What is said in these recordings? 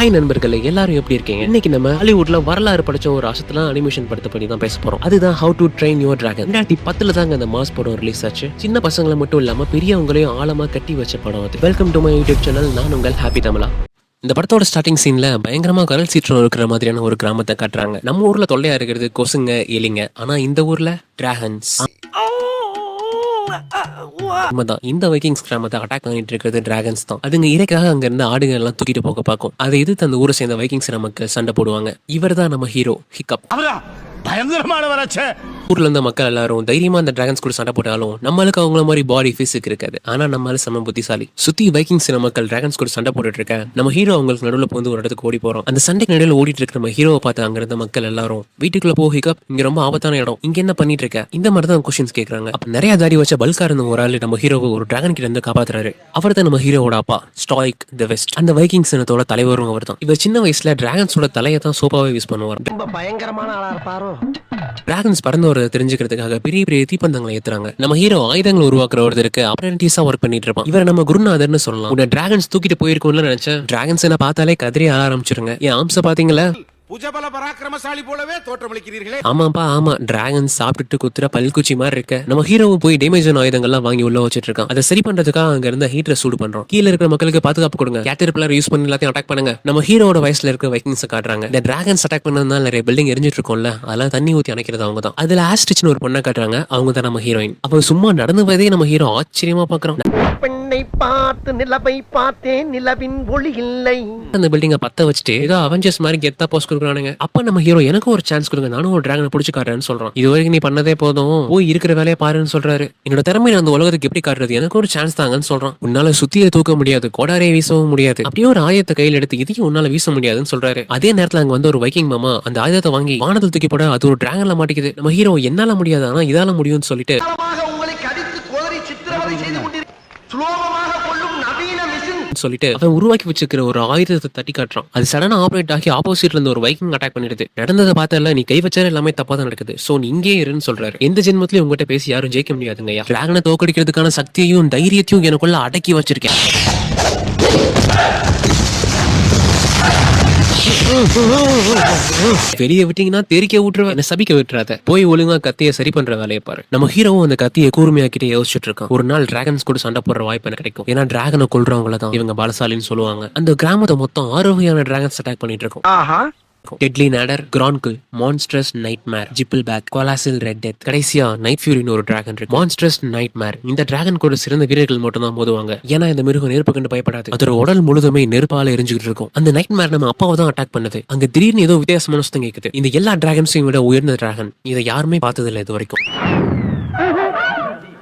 Hi நண்பர்களே. எல்லாரும் எப்படி இருக்கீங்க? இன்னைக்கு நம்ம ஹாலிவுட்ல வரலாறு படிச்ச ஒரு அசத்துல அனிமேஷன் படத்தை பத்தி தான் பேச போறோம். அதுதான் how to train your dragon ரெண்டாயிரத்தி பத்துல தாங்க அந்த மாஸ் படம் ரிலீஸ் ஆச்சு. சின்ன பசங்களை மட்டும் இல்லாம பெரியவங்களையும் ஆழமா கட்டி வச்ச படம் அது. Welcome to my YouTube channel நான் உங்கள் ஹாப்பி தமிழா இந்த படத்தோட ஸ்டார்டிங் சீன்ல பயங்கரமா கடல் சீற்றம் இருக்கிற மாதிரியான ஒரு கிராமத்தை காட்டுறாங்க. நம்ம ஊர்ல தொல்லையா இருக்கிறது கொசுங்க எலிங்க. ஆனா இந்த ஊர்ல டிராகன்ஸ் உண்மைதான். இந்த வைக்கிங்ஸ் கிராமத்தை அட்டாக் பண்ணிட்டு இருக்கிறது டிராகன்ஸ் தான். அதுங்க இறைக்காக அங்க இருந்து ஆடுங்க எல்லாம் தூக்கிட்டு போக பார்க்கும். அதை எதிர்த்து அந்த ஊரை சேர்ந்த வைக்கிங்ஸ் நமக்கு சண்டை போடுவாங்க. இவர் தான் நம்ம ஹீரோ ஹிக்கப் அவரா பயங்கரமானவராச்சே. ஊர்ல இருந்த மக்கள் எல்லாரும் தைரியமா அந்த டிராகன்ஸ் கூட சண்டை போட்டாலும் நம்மளுக்கு அவங்கள மாதிரி பாடி பிசிக் இருக்காது. ஆனா நம்மளால செம புத்திசாலி. சுத்தி வைக்கிங்ஸ் மக்கள் டிராகன்ஸ் கூட சண்டை போட்டுட்டு இருக்க. நம்ம ஹீரோ அவங்களுக்கு நடுவுல வந்து ஒரு இடத்துக்கு ஓடி போறோம். அந்த சண்டைக்கு நடுவில் ஓடிட்டு இருக்க நம்ம ஹீரோவை பார்த்து அங்க இருந்த மக்கள் எல்லாரும் வீட்டுக்குள்ள போ ஹிக்கப் இங்க ரொம்ப ஆபத்தான இடம். இங்க என்ன பண்ணிட்டு இருக்க? இந்த மாதிரி தான் கொஸ்டின்ஸ் கேக்குறாங்க. அப்ப நிறைய தாடி வச்ச பல்கா இருந்த ஒரு ஆளு நம்ம ஹீரோவை ஒரு டிராகன் கிட்ட இருந்து காப்பாத்துறாரு. அவர் தான் நம்ம ஹீரோவோட அப்பா ஸ்டாய்க் த வெஸ்ட் அந்த வைக்கிங்ஸ் இனத்தோட தலைவரும் அவர் தான் இவர் சின்ன வயசுல டிராகன்ஸோட தலையை தான் சோப்பாவே யூஸ் பண்ணுவார். ரொம்ப பயங்கரமான ஆளா இருப்பாரோ டிராகன்ஸ் பறந்து வரதை தெரிஞ்சுக்கிறதுக்காக பெரிய பெரிய தீப்பந்தங்களை ஏத்துறாங்க. நம்ம ஹீரோ ஆயுதங்கள் உருவாக்குற ஒருத்தருக்கு அப்ரண்டிஸா ஒர்க் பண்ணிட்டு இருப்பான். இவரை நம்ம குருநாதர்னு சொல்லலாம். உன்னை டிராகன்ஸ் தூக்கிட்டு போயிருக்கும்னு நினைச்சேன். டிராகன்ஸ் என்ன பார்த்தாலே கதிரி ஆரம்பிச்சிருங்க. என் ஆம்ச பாத்தீங்களா புஜபல பராக்கிரமசாலி போலவே தோற்றமளிக்கிறீர்களே. ஆமாப்பா ஆமா. டிராகன்ஸ் சாப்பிட்டுட்டு குத்துற பல்குச்சி மாதிரி இருக்க. நம்ம ஹீரோவை போய் டேமேஜ் ஆன ஆயுதங்கள்லாம் வாங்கி உள்ள வச்சிட்டு இருக்கான். அதை சரி பண்றதுக்காக அங்க இருந்த ஹீட்டரை சூடு பண்றோம். கீழே இருக்கிற மக்களுக்கு பாதுகாப்பு கொடுங்க. கேட்டர் பிள்ளர் யூஸ் பண்ணி எல்லாத்தையும் அட்டாக் பண்ணுங்க. நம்ம ஹீரோட வயசுல இருக்க வைக்கிங்ஸ் காட்டுறாங்க. இந்த டிராகன்ஸ் அட்டாக் பண்ணதுனால நிறைய பில்டிங் எரிஞ்சிட்டு இருக்கும்ல. அதெல்லாம் தண்ணி ஊத்தி அணைக்கிறது அவங்க தான். அதுல ஆஸ்டிச்னு ஒரு பொண்ணை காட்டுறாங்க. அவங்க தான் நம்ம ஹீரோயின் அப்ப சும்மா நடந்து போதே நம்ம ஹீரோ ஆச்சரியமா பாக்குறோம் பெண்ணை பார்த்து நிலவை பார்த்தேன் நிலவின் ஒளி இல்லை. அந்த பில்டிங்கை பத்த வச்சுட்டு ஏதோ அவெஞ்சர்ஸ் மாதிரி கெத்தா போஸ்ட் கொடுக்குறானுங்க. அப்ப நம்ம ஹீரோ எனக்கு ஒரு சான்ஸ் கொடுங்க. நானும் ஒரு டிராகனை பிடிச்சி காட்டுறேன்னு சொல்றான் இது வரைக்கும் நீ பண்ணதே போதும். போய் இருக்கிற வேலையை பாருன்னு சொல்றாரு. என்னோட திறமை அந்த உலகத்துக்கு எப்படி காட்டுறது? எனக்கு ஒரு சான்ஸ் தாங்கன்னு சொல்றான். உன்னால சுத்தியை தூக்க முடியாது. கோடாரே வீசவும் முடியாது. அப்படியே ஒரு ஆயத்தை கையில் எடுத்து இதையும் உன்னால வீச முடியாதுன்னு சொல்றாரு. அதே நேரத்துல அங்க வந்து ஒரு வைக்கிங் மாமா அந்த ஆயுதத்தை வாங்கி வானத்தில் தூக்கி போட அது ஒரு டிராகன்ல மாட்டிக்குது. நம்ம ஹீரோ என்னால முடியாது. ஆனா இதால முடியும்னு சொல்லிட்டு சுலோகமாக கொள்ளும் நவீன மிஷின். சொல்லிட்டு அவன் உருவாக்கி வச்சிருக்கிற ஒரு ஆயுதத்தை தட்டி காட்டுறான். அது சடனா ஆப்ரேட் ஆகி ஆப்போசிட்ல இருந்து ஒரு வைக்கிங் அட்டாக் பண்ணிடுது. நடந்ததை பார்த்தல நீ கை வச்சா எல்லாமே தப்பா தான் நடக்குது. சோ நீ இங்கே இருன்னு சொல்றாரு. எந்த ஜென்மத்திலயும் உங்ககிட்ட பேசி யாரும் ஜெயிக்க முடியாதுங்க டிராகனை தோக்கடிக்கிறதுக்கான சக்தியையும் தைரியத்தையும் எனக்குள்ள அடக்கி வச்சிருக்கேன். வெளியே விட்டீங்கன்னா தெரிக்க விட்டுருவேன் என்ன சபிக்க விட்டுறாத. போய் ஒழுங்கா கத்தியை சரி பண்ற வேலையை பாரு. நம்ம ஹீரோவும் அந்த கத்தியை கூர்மையாக்கிட்டே யோசிச்சுட்டு இருக்கான். ஒரு நாள் டிராகன்ஸ் கூட சண்டை போடுற வாய்ப்பு எனக்கு கிடைக்கும். ஏன்னா டிராகனை கொல்றவங்கள தான் இவங்க பலசாலின்னு சொல்லுவாங்க. அந்த கிராமத்தை மொத்தம் ஆறு வகையான டிராகன்ஸ் அட்டாக் பண்ணிட்டு இருக்கோம். Deadly Nadder Gronckle Monstrous Nightmare Zippleback கொலாசில் Red death கடைசியா நைட் ஃபியூரின் ஒரு டிராகன் இருக்கு. மான்ஸ்ட்ரஸ் நைட் மேர் இந்த டிராகன் கூட சிறந்த வீரர்கள் மட்டும் தான் மோதுவாங்க. ஏன்னா இந்த மிருகம் நெருப்பு கண்டு பயப்படாது. அதோட உடல் முழுதுமே நெருப்பால எரிஞ்சுக்கிட்டு இருக்கும். அந்த நைட் மேர் நம்ம அப்பாவை தான் அட்டாக் பண்ணுது. அங்க திடீர்னு ஏதோ வித்தியாசமான சுத்தம் கேக்குது. இந்த எல்லா டிராகன்ஸையும் விட உயர்ந்த டிராகன் இதை யாருமே பார்த்ததில்லை இது வரைக்கும்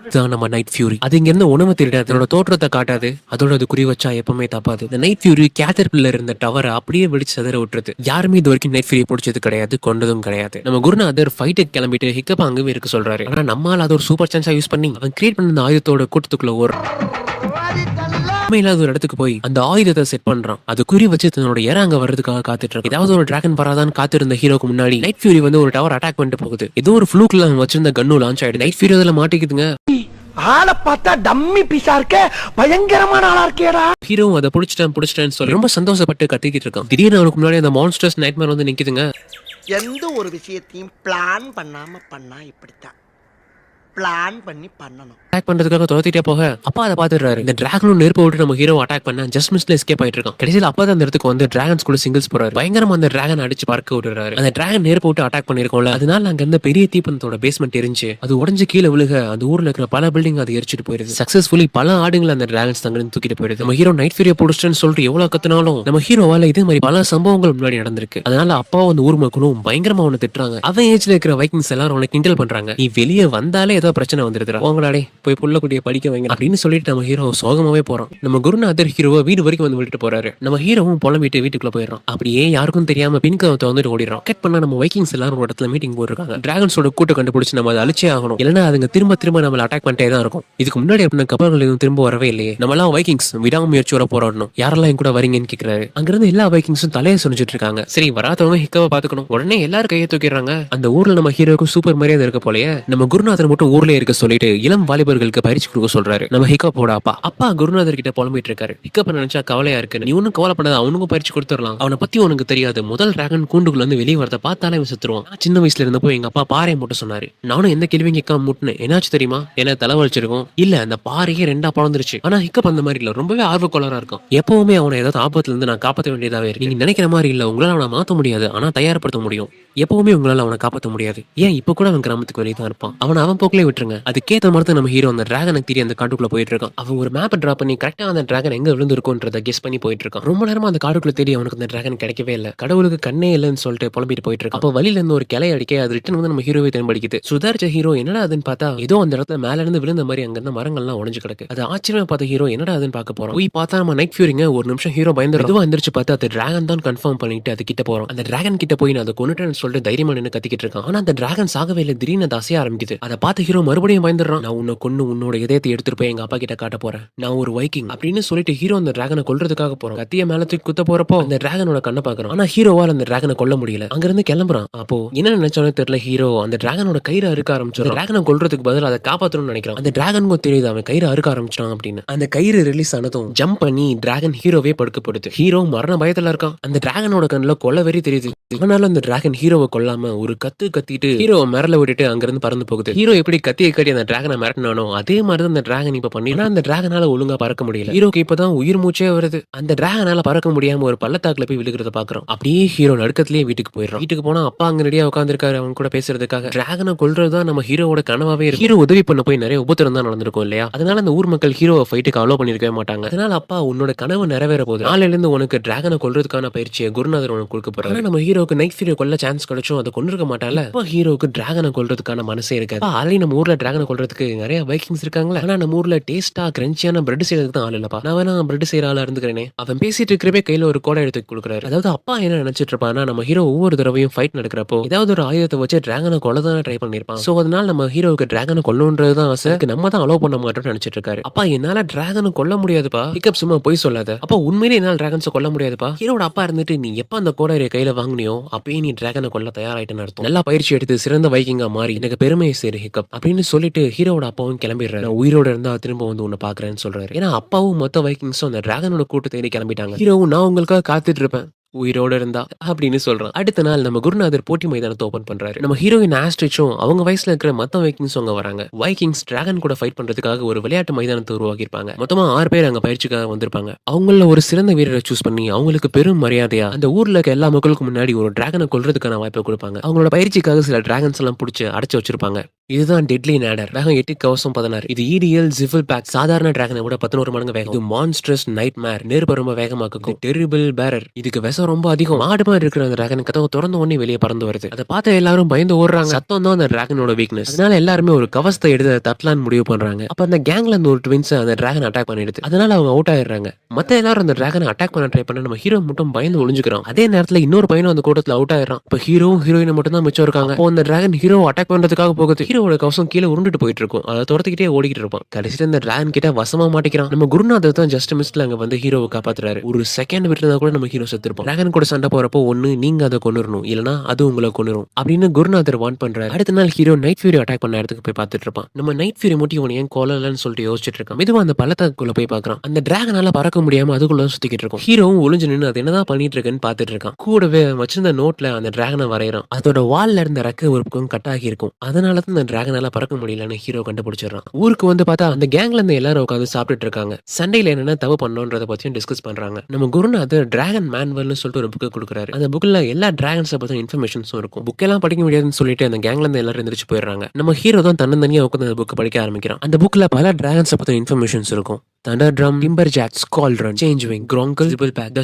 இதுதான் நம்ம நைட் ஃபியூரி அது இங்க இருந்து உணவு திருடாது அதோட தோற்றத்தை காட்டாது. அதோட அது குறி வச்சா எப்பவுமே தப்பாது. இந்த நைட் ஃபியூரி கேதர் பில்லர் இருந்த டவரை அப்படியே வெடிச்சு சதற விட்டுறது யாருமே இது வரைக்கும் நைட் ஃபியூரி பிடிச்சது கிடையாது கொண்டதும் கிடையாது. நம்ம குருநாதர் ஃபைட்டுக்கு கிளம்பிட்டு ஹிக்கப் அங்கவே இருக்க சொல்றாரு. ஆனா நம்மால அது ஒரு சூப்பர் சான்ஸா யூஸ் பண்ணி அவன் கிரியேட் பண்ண அந்த ஆயுதத்தோட கூட்டத்துக்குள்ள ஓடுறான். இல்லாத ஒரு இடத்துக்கு போய் அந்த ஆயுதத்தை செட் பண்றான். அது குறி வச்சு தன்னோட இற அங்க வர்றதுக்காக காத்துட்டு இருக்கு ஏதாவது ஒரு டிராகன் வராதான்னு காத்திருந்த ஹீரோக்கு முன்னாடி நைட் ஃபியூரி வந்து ஒரு டவர் அட்டாக் பண்ணிட்டு போகுது. ஏதோ ஒரு ஃப்ளூக்ல அவன் வச்சிருந்த கன்னு லான்ச் ஆயிடுது. நைட் ஃபியூரி அதுல மாட்டிக்குதுங்க. ஆளை பார்த்தா டம்மி பீஸா இருக்க? பயங்கரமான ஆளா இருக்கேடா ஹீரோவும் அதை பிடிச்சிட்டேன் பிடிச்சிட்டேன்னு சொல்லி ரொம்ப சந்தோஷப்பட்டு கத்திக்கிட்டு இருக்கான். திடீர்னு அவனுக்கு முன்னாடி அந்த மான்ஸ்டர்ஸ் நைட்மேர் வந்து நிக்குதுங்க. எந்த ஒரு விஷயத்தையும் பிளான் பண்ணாம பண்ணா இப்படித்தான். பிளான் பண்ணி பண்ணணும். அட்டாக் பண்றதுக்காக துரத்திட்டே போக அப்பா அதை பாத்துறாரு இந்த டிராகனும் நெருப்பு விட்டு நம்ம ஹீரோ அட்டாக் பண்ண ஜஸ்ட் மிஸ்ல எஸ்கேப் ஆயிட்டு இருக்கான். கடைசியில் அப்பா தான் அந்த இடத்துக்கு வந்து டிராகன்ஸ் கூட சிங்கிள்ஸ் போறாரு. பயங்கரமா அந்த டிராகன் அடிச்சு பறக்க விடுறாரு. அந்த டிராகன் நெருப்பு விட்டு அட்டாக் பண்ணிருக்கோம்ல அதனால அங்க இருந்த பெரிய தீப்பந்தத்தோட பேஸ்மெண்ட் எரிஞ்சு அது உடஞ்சு கீழே விழுக அந்த ஊர்ல இருக்கிற பல பில்டிங் அது எரிச்சிட்டு போயிருது. சக்சஸ்ஃபுல்லி பல ஆடுங்களை அந்த டிராகன்ஸ் தங்கிருந்து தூக்கிட்டு போயிருது. நம்ம ஹீரோ நைட் ஃபீரியா பிடிச்சிட்டேன்னு சொல்லிட்டு எவ்வளவு கத்துனாலும் நம்ம ஹீரோவால இதே மாதிரி பல சம்பவங்கள் முன்னாடி நடந்திருக்கு. அதனால அப்பாவும் வந்து ஊர் மக்களும் பயங்கரமா அவனை திட்டுறாங்க. அவன் ஏஜ்ல இருக்கிற வைக்கிங்ஸ் எல்லாரும் அவனை கிண்டல் பண்றாங்க. நீ வெளியே வந்தாலே ஏதோ பிரச்சனை வந்துருதுடா. உங்களாடே போய் புள்ளக்குட்டியை படிக்க வைங்க அப்படின்னு சொல்லிட்டு நம்ம ஹீரோ சோகமாவே போறான் நம்ம குருநாதர் ஹீரோவை வீடு வரைக்கும் வந்து விட்டுட்டு போறாரு. நம்ம ஹீரோவும் புலம்பிட்டு வீட்டுக்குள்ள போயிடறான். அப்படியே யாருக்கும் தெரியாம பின்கவத்தை வந்துட்டு ஓடிடுறோம் கட் பண்ணா நம்ம வைக்கிங்ஸ் எல்லாரும் ஒரு இடத்துல மீட்டிங் போயிருக்காங்க டிராகன்ஸோட கூட்ட கண்டுபிடிச்சு நம்ம அதை அழிச்சே ஆகணும். இல்லைன்னா அதுங்க திரும்ப திரும்ப நம்மள அட்டாக் பண்ணிட்டே தான் இருக்கும். இதுக்கு முன்னாடி அப்படின்னா கப்பல்கள் எதுவும் திரும்ப வரவே இல்லையே. நம்மளாம் வைக்கிங்ஸ் விடாமுயற்சியோட போராடணும். யாரெல்லாம் என் கூட வரீங்கன்னு கேக்குறாரு. அங்கிருந்து எல்லா வைக்கிங்ஸும் தலையை சொரிஞ்சிட்டு இருக்காங்க. சரி வராதவங்க ஹிக்கவை பாத்துக்கணும் உடனே எல்லாரும் கையை தூக்கிடுறாங்க. அந்த ஊர்ல நம்ம ஹீரோக்கும் சூப்பர் மரியாதை இருக்க போலயே நம்ம குருநாதர் மட்டும் ஊர்லயே இருக்க சொல்லிட்டு இளம் வாலிப வாலிபர்களுக்கு பயிற்சி கொடுக்க சொல்றாரு. நம்ம ஹிக்கப்போட அப்பா. அப்பா குருநாதர் கிட்ட புலம்பிட்டு இருக்காரு ஹிக்கப் நினைச்சா கவலையா இருக்கு நீ ஒன்னும் கவலைப்படாத அவனுக்கும் பயிற்சி கொடுத்துடலாம். அவனை பத்தி உனக்கு தெரியாது. முதல் டிராகன் கூண்டுக்குள்ள இருந்து வெளியே வரத பார்த்தாலே அவன் செத்துருவான் சின்ன வயசுல இருந்தப்போ எங்க அப்பா பாறையை மட்டும் சொன்னாரு. நானும் எந்த கேள்வியும் கேட்காம முட்டினேன். என்னாச்சு தெரியுமா? என்ன தலைவலிச்சிருக்கும். இல்ல அந்த பாறையே ரெண்டா பழந்துருச்சு ஆனா ஹிக்கப் அந்த மாதிரி இல்ல. ரொம்பவே ஆர்வக்கோளரா இருக்கும். எப்பவுமே அவனை ஏதாவது ஆபத்துல இருந்து நான் காப்பாற்ற வேண்டியதாவே இருக்கு. நீங்க நினைக்கிற மாதிரி இல்ல. உங்களால அவனை மாத்த முடியாது. ஆனா தயார்படுத்த முடியும். எப்பவுமே உங்களால அவனை காப்பாற்ற முடியாது. ஏன் இப்ப கூட அவன் கிராமத்துக்கு வெளியே தான் இருப்பான். அவன் அவன் போக்கிலே விட்டுருங்க. அதுக்கேத்த மாதிரி நம்ம ஹீரோ அந்த டிராகனை தீரி அந்த காட்டுக்குள்ள போயிட்டு இருக்கான் அவன் ஒரு மேப்பை டிரா பண்ணி கரெக்டாக அந்த டிராகன் எங்க விழுந்திருக்கும்ன்றத கெஸ் பண்ணி போயிட்டு இருக்கான் ரொம்ப நேரமா அந்த காட்டுக்குள்ள தேடி அவனுக்கு அந்த டிராகன் கிடைக்கவே இல்ல. கடவுளுக்கு கண்ணே இல்லைன்னு சொல்லிட்டு புலம்பிட்டு போயிட்டு இருக்கான் அப்ப வழியில இருந்து ஒரு கிளை அடிக்க அது ரிட்டன் வந்து நம்ம ஹீரோவை தென்படிக்குது சுதாரிச்ச ஹீரோ என்னடா அதுன்னு பார்த்தா ஏதோ அந்த இடத்துல மேல இருந்து விழுந்த மாதிரி அங்க இருந்த மரங்கள்லாம் உடஞ்சு கிடக்கு. அது ஆச்சரியமா பார்த்த ஹீரோ என்னடா அதுன்னு பார்க்க போறோம் போய் பார்த்தா நம்ம நைட் ஃபியூரிங்க ஒரு நிமிஷம் ஹீரோ பயந்து இதுவா எந்திரிச்சு பார்த்து அது டிராகன் தான் கன்ஃபார்ம் பண்ணிட்டு அது கிட்ட போறோம் அந்த டிராகன் கிட்ட போய் நான் அதை கொண்டுட்டேன்னு சொல்லிட்டு தைரியமா நின்று கத்திக்கிட்டு இருக்கான். ஆனா அந்த டிராகன் சாகவே இல்லை. திடீர்னு அதை அசைய ஆரம்பிக்குது. அதை பார்த்து ஹீரோ மறுபடியும் பயந்துடுறான். நான் உன்னை கொண்டு உன்னோட இதயத்தை எடுத்துட்டு போய் எங்க அப்பா கிட்ட காட்ட போறேன். நான் ஒரு வைக்கிங் அப்படின்னு சொல்லிட்டு ஹீரோ அந்த டிராகனை கொல்றதுக்காக போறோம். கத்திய மேல தூக்கி குத்த போறப்போ அந்த டிராகனோட கண்ணை பாக்குறோம் ஆனா ஹீரோவால் அந்த டிராகனை கொல்ல முடியல. அங்கிருந்து கிளம்புறான். அப்போ என்ன நினைச்சாலும் தெரியல ஹீரோ அந்த டிராகனோட கயிறு அறுக்க ஆரம்பிச்சு டிராகனை கொல்றதுக்கு பதில் அதை காப்பாத்தணும்னு நினைக்கிறான். அந்த டிராகனுக்கும் தெரியுது அவன் கயிறு அறுக்க ஆரம்பிச்சிட்டான் அப்படின்னு. அந்த கயிறு ரிலீஸ் ஆனதும் ஜம்ப் பண்ணி டிராகன் ஹீரோவே படுக்கப்படுது. ஹீரோ மரண பயத்துல இருக்கான். அந்த டிராகனோட கண்ணில் கொல்ல வெறி தெரியுது. ஆனாலும் அந்த டிராகன் ஹீரோவை கொல்லாம ஒரு கத்து கத்திட்டு ஹீரோவை மிரல விட்டுட்டு அங்கிருந்து பறந்து போகுது. ஹீரோ எப்படி கத்தியை கட்டி அந்த டிராகனை மிரட்டினானோ அதே மாதிரி தான் அந்த டிராகன் இப்ப பண்ணினா அந்த டிராகனால ஒழுங்கா பறக்க முடியல. ஹீரோக்கு இப்பதான் உயிர் மூச்சே வருது. அந்த டிராகனால பறக்க முடியாம ஒரு பள்ளத்தாக்குல போய் விழுகிறத பாக்குறோம். அப்படியே ஹீரோ நடுக்கத்திலேயே வீட்டுக்கு போயிடும் வீட்டுக்கு போனா அப்பா அங்க ரெடியா உட்காந்துருக்காரு அவன் கூட பேசுறதுக்காக. டிராகனை கொல்றதுதான் நம்ம ஹீரோவோட கனவாவே இருக்கு ஹீரோ உதவி பண்ண போய் நிறைய உபத்திரம் தான் நடந்திருக்கும் இல்லையா? அதனால அந்த ஊர் மக்கள் ஹீரோவை ஃபைட்டுக்கு அலோ பண்ணிருக்கவே மாட்டாங்க. அதனால அப்பா உன்னோட கனவு நிறைவேற போது நாளையில இருந்து உனக்கு டிராகனை கொள்றதுக்கான பயிற்சியை குருநாதர் உனக்கு கொடுக்க போறாங்க நம்ம ஹீரோக்கு நைட் ஃபீரியோ கொல்ல சான்ஸ் கிடைச்சும் அதை கொண்டிருக்க மாட்டால இப்போ ஹீரோக்கு டிராகனை கொள்றதுக்கான மனசே இருக்காது. ஆல்ரெடி நம்ம ஊர்ல டிராகனை கொள்றதுக்கு நிறைய பைக்கிங்ஸ் இருக்காங்களா? ஆனா நம்ம ஊர்ல டேஸ்டா கிரன்ச்சியான பிரெட் செய்யறதுக்கு தான் ஆள் இல்லப்பா. நான் வேணா பிரெட் செய்யற ஆளா இருந்துக்கிறேனே. அவன் பேசிட்டு இருக்கிறப்பே கையில ஒரு கோடை எடுத்து கொடுக்குறாரு. அதாவது அப்பா என்ன நினைச்சிட்டு இருப்பான்னா நம்ம ஹீரோ ஒவ்வொரு தடவையும் ஃபைட் நடக்கிறப்போ ஏதாவது ஒரு ஆயுதத்தை வச்சு டிராகனை கொல்ல தான் ட்ரை பண்ணிருப்பான் சோ அதனால நம்ம ஹீரோவுக்கு டிராகனை கொல்லணுன்றது தான் ஆசை நம்ம தான் அலோவ் பண்ண மாட்டோம்னு நினைச்சிட்டு இருக்காரு. அப்பா என்னால டிராகனை கொல்ல முடியாதுப்பா. பிக்கப் சும்மா போய் சொல்லாத. அப்பா உண்மையிலே என்னால டிராகன்ஸை கொல்ல முடியாதுப்பா. ஹீரோட அப்பா இருந்துட்டு நீ எப்ப அந்த கோடையை கையில வாங்கினியோ அப்பயே நீ டிராகனை கொல்ல தயாராயிட்டேன்னு அர்த்தம். நல்லா பயிற்சி எடுத்து சிறந்த வைக்கிங்கா மாறி எனக்கு பெருமையை சேரு ஹிக்கப் அப்படின்னு சொல்லிட்டு ஹீரோட அப்பாவும் கிளம்பிடுறாரு. உயிரோட இருந்தா திரும்ப வந்து உன்னை பாக்குறேன்னு சொல்றாரு. ஏன்னா அப்பாவும் மொத்த வைக்கிங்ஸும் அந்த டிராகனோட கூட்டு தேடி கிளம்பிட்டாங்க. ஹீரோவும் நான் உங்களுக்காக காத்துட்டு இருப்பேன். உயிரோட இருந்தா அப்படின்னு சொல்றான். அடுத்த நாள் நம்ம குருநாதர் போட்டி மைதானத்தை ஓபன் பண்றாரு. நம்ம ஹீரோயின் ஆஸ்ட்ரிச்சும் அவங்க வயசுல இருக்கிற மத்த வைக்கிங்ஸ் அவங்க வராங்க. வைக்கிங்ஸ் டிராகன் கூட ஃபைட் பண்றதுக்காக ஒரு விளையாட்டு மைதானத்தை உருவாக்கியிருப்பாங்க. மொத்தமா ஆறு பேர் அங்க பயிற்சிக்காக வந்திருப்பாங்க. அவங்கள ஒரு சிறந்த வீரரை சூஸ் பண்ணி அவங்களுக்கு பெரும் மரியாதையா அந்த ஊர்ல இருக்க எல்லா மக்களுக்கும் முன்னாடி ஒரு டிராகனை கொள்றதுக்கான வாய்ப்பை கொடுப்பாங்க. அவங்களோட பயிற்சிக்காக சில டிராகன்ஸ் எல்லாம் பிடிச்சி அடைச்சு வச்சிருப்பாங்க. இதுதான் டெட்லி நேடர் வேகம் எட்டு கவசம் பதினாறு. இது E இடிஎல் ஜிஃபில் பேக் சாதாரண டிராகனை விட பதினோரு மடங்கு வேகம். இது மான்ஸ்ட்ரஸ் நைட் மேர் நெருப்ப ரொம்ப வேகமாக்கும் டெரிபிள் பேரர் இதுக்கு விஷம் ரொம்ப அதிகம். மாடு மாதிரி இருக்கிற அந்த டிராகன் கதவு திறந்த உடனே வெளியே பறந்து வருது. அதை பார்த்து எல்லாரும் பயந்து ஓடுறாங்க. சத்தம் தான் அந்த டிராகனோட வீக்னஸ் அதனால எல்லாருமே ஒரு கவசத்தை எடுத்து தட்டலான்னு முடிவு பண்றாங்க. அப்ப அந்த கேங்ல இருந்து ஒரு ட்வின்ஸ் அந்த டிராகன் அட்டாக் பண்ணிடுது. அதனால அவங்க அவுட் ஆயிடுறாங்க. மத்த எல்லாரும் அந்த டிராகனை அட்டாக் பண்ண ட்ரை பண்ண நம்ம ஹீரோ மட்டும் பயந்து ஒளிஞ்சுக்கிறோம். அதே நேரத்துல இன்னொரு பையனும் அந்த கூட்டத்துல அவுட் ஆயிடுறான். இப்ப ஹீரோவும் ஹீரோயினை மட்டும் தான் மிச்சம் இருக்காங்க. அந்த டிராகன் ஹீரோ அட்டாக் பண்றதுக்காக போகுது. ஹீரோவோட கவசம் கீழே உருண்டுட்டு போயிட்டு இருக்கும் அதை துரத்துக்கிட்டே ஓடிக்கிட்டு இருப்பான். கடைசியில இந்த டிராகன் கிட்ட வசமா மாட்டிக்கிறான். நம்ம குருநாதர் தான் ஜஸ்ட் மிஸ்ல அங்க வந்து ஹீரோவை காப்பாத்துறாரு. ஒரு செகண்ட் விட்டுருந்தா கூட நம்ம ஹீரோ செத்துருப்போம். டிராகன் கூட சண்டை போறப்போ ஒண்ணு நீங்க அதை கொண்டுறணும் இல்லனா அது உங்களை கொண்டுரும் அப்படின்னு குருநாதர் வான் பண்றாரு. அடுத்த நாள் ஹீரோ நைட் ஃபியூரி அட்டாக் பண்ண இடத்துக்கு போய் பார்த்துட்டு இருப்பான். நம்ம நைட் ஃபியூரி முட்டி இவன் ஏன் கொலலன்னு சொல்லிட்டு யோசிச்சுட்டு இருக்கான். மெதுவா அந்த பள்ளத்தாக்குள்ள போய் பார்க்கறான். அந்த டிராகனால பறக்க முடியாம அதுக்குள்ள சுத்திக்கிட்டு இருக்கும் ஹீரோவும் ஒளிஞ்சு நின்று அது என்னதான் பண்ணிட்டு இருக்குன்னு பார்த்துட்டு இருக்கான். கூடவே வச்சிருந்த நோட்ல அந்த டிராகனை வரையறான். அதோட வால்ல இருந்த ரெக்க ஒரு பக்கம் கட் ஆகி இருக்கும். அதனால தான் அந்த டிராகனால பறக்க முடியலன்னு ஹீரோ கண்டுபிடிச்சிடறான். ஊருக்கு வந்து பார்த்தா அந்த கேங்ல இருந்து எல்லாரும் உட்காந்து சாப்பிட்டுட்டு இருக்காங்க. சண்டையில என்னென்ன தவ பண்ணோன்றத பத்தியும் டிஸ்கஸ் பண்றாங்க. நம்ம குருநாதர் டிராகன் மேன்வல்னு சொல்லிட்டு ஒரு புக்கு கொடுக்குறாரு. அந்த புக்ல எல்லா டிராகன்ஸை பத்தின இன்ஃபர்மேஷன்ஸும் இருக்கும். புக் எல்லாம் படிக்க முடியாதுன்னு சொல்லிட்டு அந்த கேங்ல இருந்து எல்லாரும் எந்திரிச்சு போயிடுறாங்க. நம்ம ஹீரோ தான் தன்னந்தனியா உட்காந்து அந்த புக் படிக்க ஆரம்பிக்கிறான். அந்த புக்ல பல டிராகன்ஸை பத்தின இன்ஃபர்மேஷன்ஸ் இருக்கும். Thunderdrum Timberjack Scauldron Changewing Gronckle Zippleback the